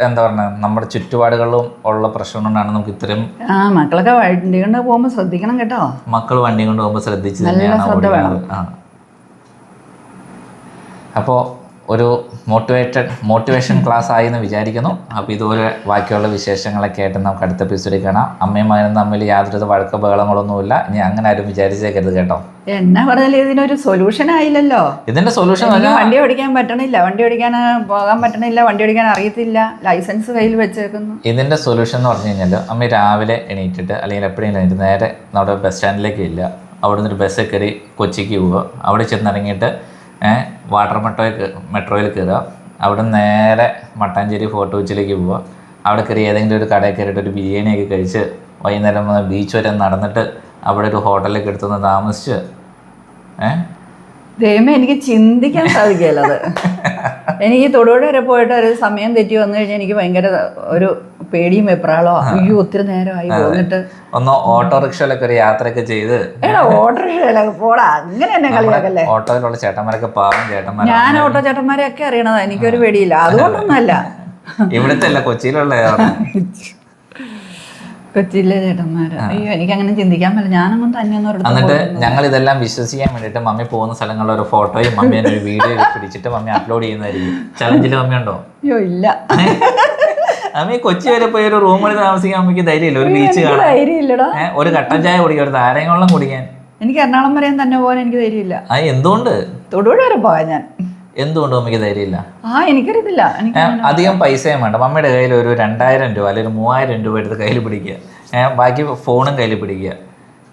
എന്താ പറയുക നമ്മുടെ ചുറ്റുപാടുകളിലും ഉള്ള പ്രശ്നം കൊണ്ടാണ് നമുക്ക് ഇത്രയും ആ മക്കളൊക്കെ വണ്ടി കൊണ്ട് പോകുമ്പോൾ ശ്രദ്ധിക്കണം കേട്ടോ. മക്കൾ വണ്ടി കൊണ്ട് പോകുമ്പോൾ ശ്രദ്ധിച്ച് തന്നെയാണ് ഓടിക്കുന്നത് ആ. അപ്പോൾ ഒരു മോട്ടിവേറ്റഡ് മോട്ടിവേഷൻ ക്ലാസ് ആയി എന്ന് വിചാരിക്കുന്നു. അപ്പോൾ ഇതുപോലെ ബാക്കിയുള്ള വിശേഷങ്ങളൊക്കെ ആയിട്ട് നമുക്ക് അടുത്ത എപ്പിസോഡിൽ കാണാം. അമ്മയും മകനും തമ്മിൽ യാതൊരു വഴക്ക ബഹളങ്ങളൊന്നുമില്ല ഇനി അങ്ങനെ ആരും വിചാരിച്ചേക്കരുത് കേട്ടോ. എന്നാ പറഞ്ഞാലും ഇതിനൊരു സൊല്യൂഷൻ ആയില്ലല്ലോ. ഇതിന്റെ സൊല്യൂഷൻ വണ്ടി ഓടിക്കാൻ പറ്റണില്ല. വണ്ടി ഓടിക്കാൻ പോകാൻ പറ്റണില്ല. വണ്ടി ഓടിക്കാൻ അറിയത്തില്ല. ലൈസൻസ് കയ്യിൽ വെച്ചേക്കുന്നു. ഇതിന്റെ സൊല്യൂഷൻ എന്ന് പറഞ്ഞു കഴിഞ്ഞാൽ അമ്മ രാവിലെ എണീറ്റിട്ട് അല്ലെങ്കിൽ എപ്പോഴെങ്കിലും എണീറ്റ് നേരെ നമ്മുടെ ബസ് സ്റ്റാൻഡിലേക്ക് ഇല്ല. അവിടെ നിന്ന് ഒരു ബസ് കയറി കൊച്ചിക്ക് പോവുക. അവിടെ ചെന്നിറങ്ങിയിട്ട് വാട്ടർ മെട്രോയിൽ മെട്രോയിൽ കയറുക അവിടെ നേരെ മട്ടാഞ്ചേരി ഫോർട്ട് കൊച്ചിയിലേക്ക് പോവുക അവിടെ കയറി ഏതെങ്കിലും ഒരു കടയിൽ കയറിയിട്ട് ഒരു ബിരിയാണിയൊക്കെ കഴിച്ച് വൈകുന്നേരം വന്ന് ബീച്ച് വരെ നടന്നിട്ട് അവിടെ ഒരു ഹോട്ടലിലേക്ക് എടുത്തുനിന്ന് താമസിച്ച് ഏഹ് ദൈവമേ എനിക്ക് ചിന്തിക്കാൻ സാധിക്കില്ല അത്. എനിക്ക് തൊടുപുഴ വരെ പോയിട്ട് ഒരു സമയം തെറ്റി വന്നു കഴിഞ്ഞാൽ എനിക്ക് ഭയങ്കര ഒരു പേടിയും വെപ്രാളോ അയ്യോ ഒത്തിരി നേരമായി പോന്നിട്ട് ഒന്ന് ഓട്ടോറിക്ഷയിലൊക്കെ ഒരു യാത്രയൊക്കെ ചെയ്ത്. ഓട്ടോറിക്ഷയിലൊക്കെ പോടാ. അങ്ങനെ എന്നെ കളിയാക്കല്ലേ? ഓട്ടോയിലുള്ള ചേട്ടന്മാരൊക്കെ പാവം ചേട്ടന്മാർ ഞാൻ ഓട്ടോ ചേട്ടന്മാരെ ഒക്കെ അറിയണതാ. എനിക്കൊരു പേടിയില്ല. അതുകൊണ്ടൊന്നല്ല ഇവിടുത്തെ അല്ല കൊച്ചിയിലുള്ള കൊച്ചിയിലെ ചേട്ടന്മാര്. അയ്യോ എനിക്ക് അങ്ങനെ ചിന്തിക്കാൻ പറ്റില്ല. തന്നെയൊന്നും ഒരിടത്തും എന്നിട്ട് ഞങ്ങൾ ഇതെല്ലാം വിശ്വസിക്കാൻ വേണ്ടിട്ട് മമ്മി പോകുന്ന സ്ഥലങ്ങളുടെ ഒരു ഫോട്ടോയും മമ്മീനെ ഒരു വീഡിയോ പിടിച്ചിട്ട് മമ്മി അപ്ലോഡ് ചെയ്യുന്നതായിരിക്കും. ചലഞ്ചിൽ മമ്മി ഉണ്ടോ? അയ്യോ ഇല്ല. അമ്മ കൊച്ചി വരെ പോയി ഒരു റൂമിൽ താമസിക്കാൻ അമ്മയ്ക്ക് ധൈര്യമില്ല. ഒരു ബീച്ച് കാണാൻ. ഒരു കട്ടൻ ചായ കുടിക്കാൻ ഒരു നാരങ്ങ കുടിക്കാൻ. എനിക്ക് എറണാകുളം വരെയും തന്നെ പോകാൻ എനിക്ക് ധൈര്യമില്ല. ആ എന്തുകൊണ്ട്? തൊടുപുഴ വരെ പോകാൻ ഞാൻ. എന്തുകൊണ്ട് മമ്മിക്ക് ധൈര്യമില്ല. ആ എനിക്കറിയത്തില്ല. അധികം പൈസയും വേണ്ട. മമ്മിയുടെ കയ്യിൽ ഒരു രണ്ടായിരം രൂപ അല്ലെങ്കിൽ ഒരു മൂവായിരം രൂപ എടുത്ത് കയ്യിൽ പിടിക്കുക. ബാക്കി ഫോണും കയ്യിൽ പിടിക്കുക.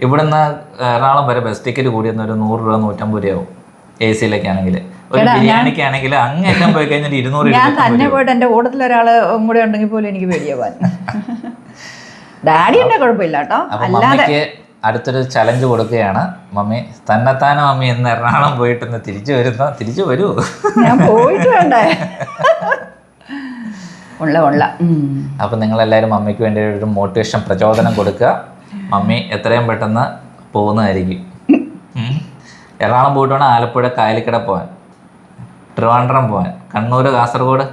ഇവിടുന്ന് എറണാകുളം വരെ ബസ് ടിക്കറ്റ് കൂടിയെന്ന് ഒരു നൂറ് രൂപ നൂറ്റമ്പത് രൂപയാവും. എ സിയിലൊക്കെ ആണെങ്കിൽ ഒരു ബിരിയാണിക്ക് ആണെങ്കിൽ അങ്ങേറ്റം പോയി കഴിഞ്ഞാൽ ഇരുന്നൂറ് ഞാൻ തന്നെ പോയിട്ട് എന്റെ കൂട്ടത്തിൽ ഒരാൾ കൂടെ ഉണ്ടെങ്കിൽ പോലും എനിക്ക് പേടിയാവാൻ. ഡാഡി എന്നെ കുഴപ്പമില്ല കേട്ടോ. അല്ലാതെ അടുത്തൊരു ചലഞ്ച് കൊടുക്കുകയാണ്. മമ്മി തന്നെത്താന മമ്മി എന്ന് എറണാകുളം പോയിട്ടൊന്ന് തിരിച്ചു വരുന്ന? തിരിച്ചു വരൂ. ഞാൻ പോയിട്ട് വേണ്ടേ? ഉള്ള ഉള്ള. അപ്പം നിങ്ങളെല്ലാവരും മമ്മിക്ക് വേണ്ടി ഒരു മോട്ടിവേഷൻ പ്രചോദനം കൊടുക്കുക. മമ്മി എത്രയും പെട്ടെന്ന് പോകുന്നതായിരിക്കും. എറണാകുളം പോയിട്ട് വേണം ആലപ്പുഴ കായലിക്കട പോകാൻ ട്രിവാൻഡ്രം പോകാൻ കണ്ണൂർ കാസർഗോഡ്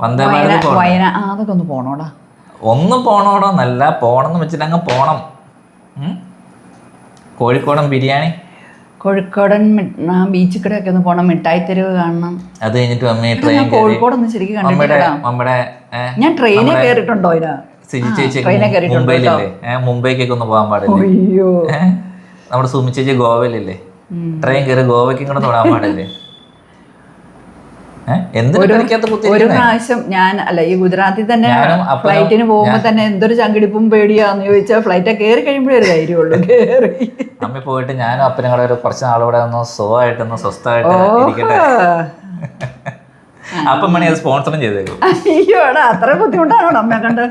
വന്ദേ ഭാരത് പോകണം ഒന്ന് പോണോടാ. ഒന്ന് പോണോടോ? നല്ല പോണെന്ന് വെച്ചിട്ട് അങ്ങ് പോണം. കോഴിക്കോടൻ ബിരിയാണി? കോഴിക്കോടൻ ബീച്ചിൽ കൂടെ ഒക്കെ ഒന്ന് പോകണം മിഠായി തെരുവ് കാണണം. അത് കഴിഞ്ഞിട്ട് മമ്മി ട്രെയിൻ കോഴിക്കോട് ഒന്ന് ശരിക്കും നമ്മുടെ ഞാൻ ട്രെയിനിൽ കയറിയിട്ടുണ്ടോ ഇതിനാ മുംബൈയിലില്ലേ? മുംബൈക്കൊക്കെ ഒന്ന് പോകാൻ പാടില്ല? അയ്യോ. നമ്മുടെ സുമിച്ചേച്ചി ഗോവയിലല്ലേ? ട്രെയിൻ കയറി ഗോവയ്ക്കും കൂടെ തൊടാൻ പാടില്ലേ? ഒരു? പ്രാവശ്യം ഞാൻ അല്ല ഈ ഗുജറാത്തിൽ തന്നെ ഫ്ലൈറ്റിന് പോകുമ്പോ തന്നെ എന്തൊരു ചങ്കിടിപ്പും പേടിയാന്ന് ചോദിച്ചാൽ ഫ്ലൈറ്റ് കയറി കഴിയുമ്പോഴേ ഒരു ധൈര്യമുള്ളൂ. കയറി. അമ്മ പോയിട്ട് ഞാനും അപ്പനും കൂടെ ഒരു കുറച്ച് നാളുകൂടെ ഒന്ന് സുഖമായിട്ടൊന്ന് സ്വസ്ഥമായിട്ട് ഇരിക്കട്ടെ. അപ്പം മണി അത് സ്പോൺസറും ചെയ്തേക്കും. അയ്യോ അത്ര ബുദ്ധിമുട്ടാണോ അമ്മ കണ്ട്.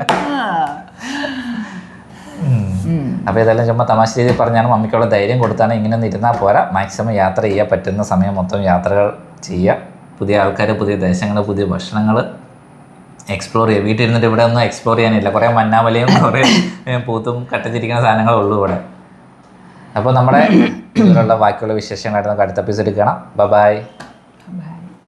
അപ്പോൾ ഇതെല്ലാം ചുമ്മാ തമാശ രീതിയിൽ പറഞ്ഞാണ് മമ്മിക്കുള്ള ധൈര്യം കൊടുത്താണ് ഇങ്ങനെ ഇരുന്നാൽ പോരാ. മാക്സിമം യാത്ര ചെയ്യാൻ പറ്റുന്ന സമയം മൊത്തം യാത്രകൾ ചെയ്യുക പുതിയ ആൾക്കാർ പുതിയ ദേശങ്ങൾ പുതിയ ഭക്ഷണങ്ങൾ എക്സ്പ്ലോർ ചെയ്യുക വീട്ടിൽ ഇരുന്നിട്ട് ഇവിടെ ഒന്നും എക്സ്പ്ലോർ ചെയ്യാനില്ല. കുറേ മന്നാമലയും കുറേ പൂത്തും കട്ടച്ചിരിക്കുന്ന സാധനങ്ങളേ ഉള്ളൂ ഇവിടെ. അപ്പോൾ നമ്മുടെ ഇതിലുള്ള ബാക്കിയുള്ള വിശേഷങ്ങളായിട്ട് നമുക്ക് അടുത്ത എപ്പിസോഡിൽ കാണാം. ബൈ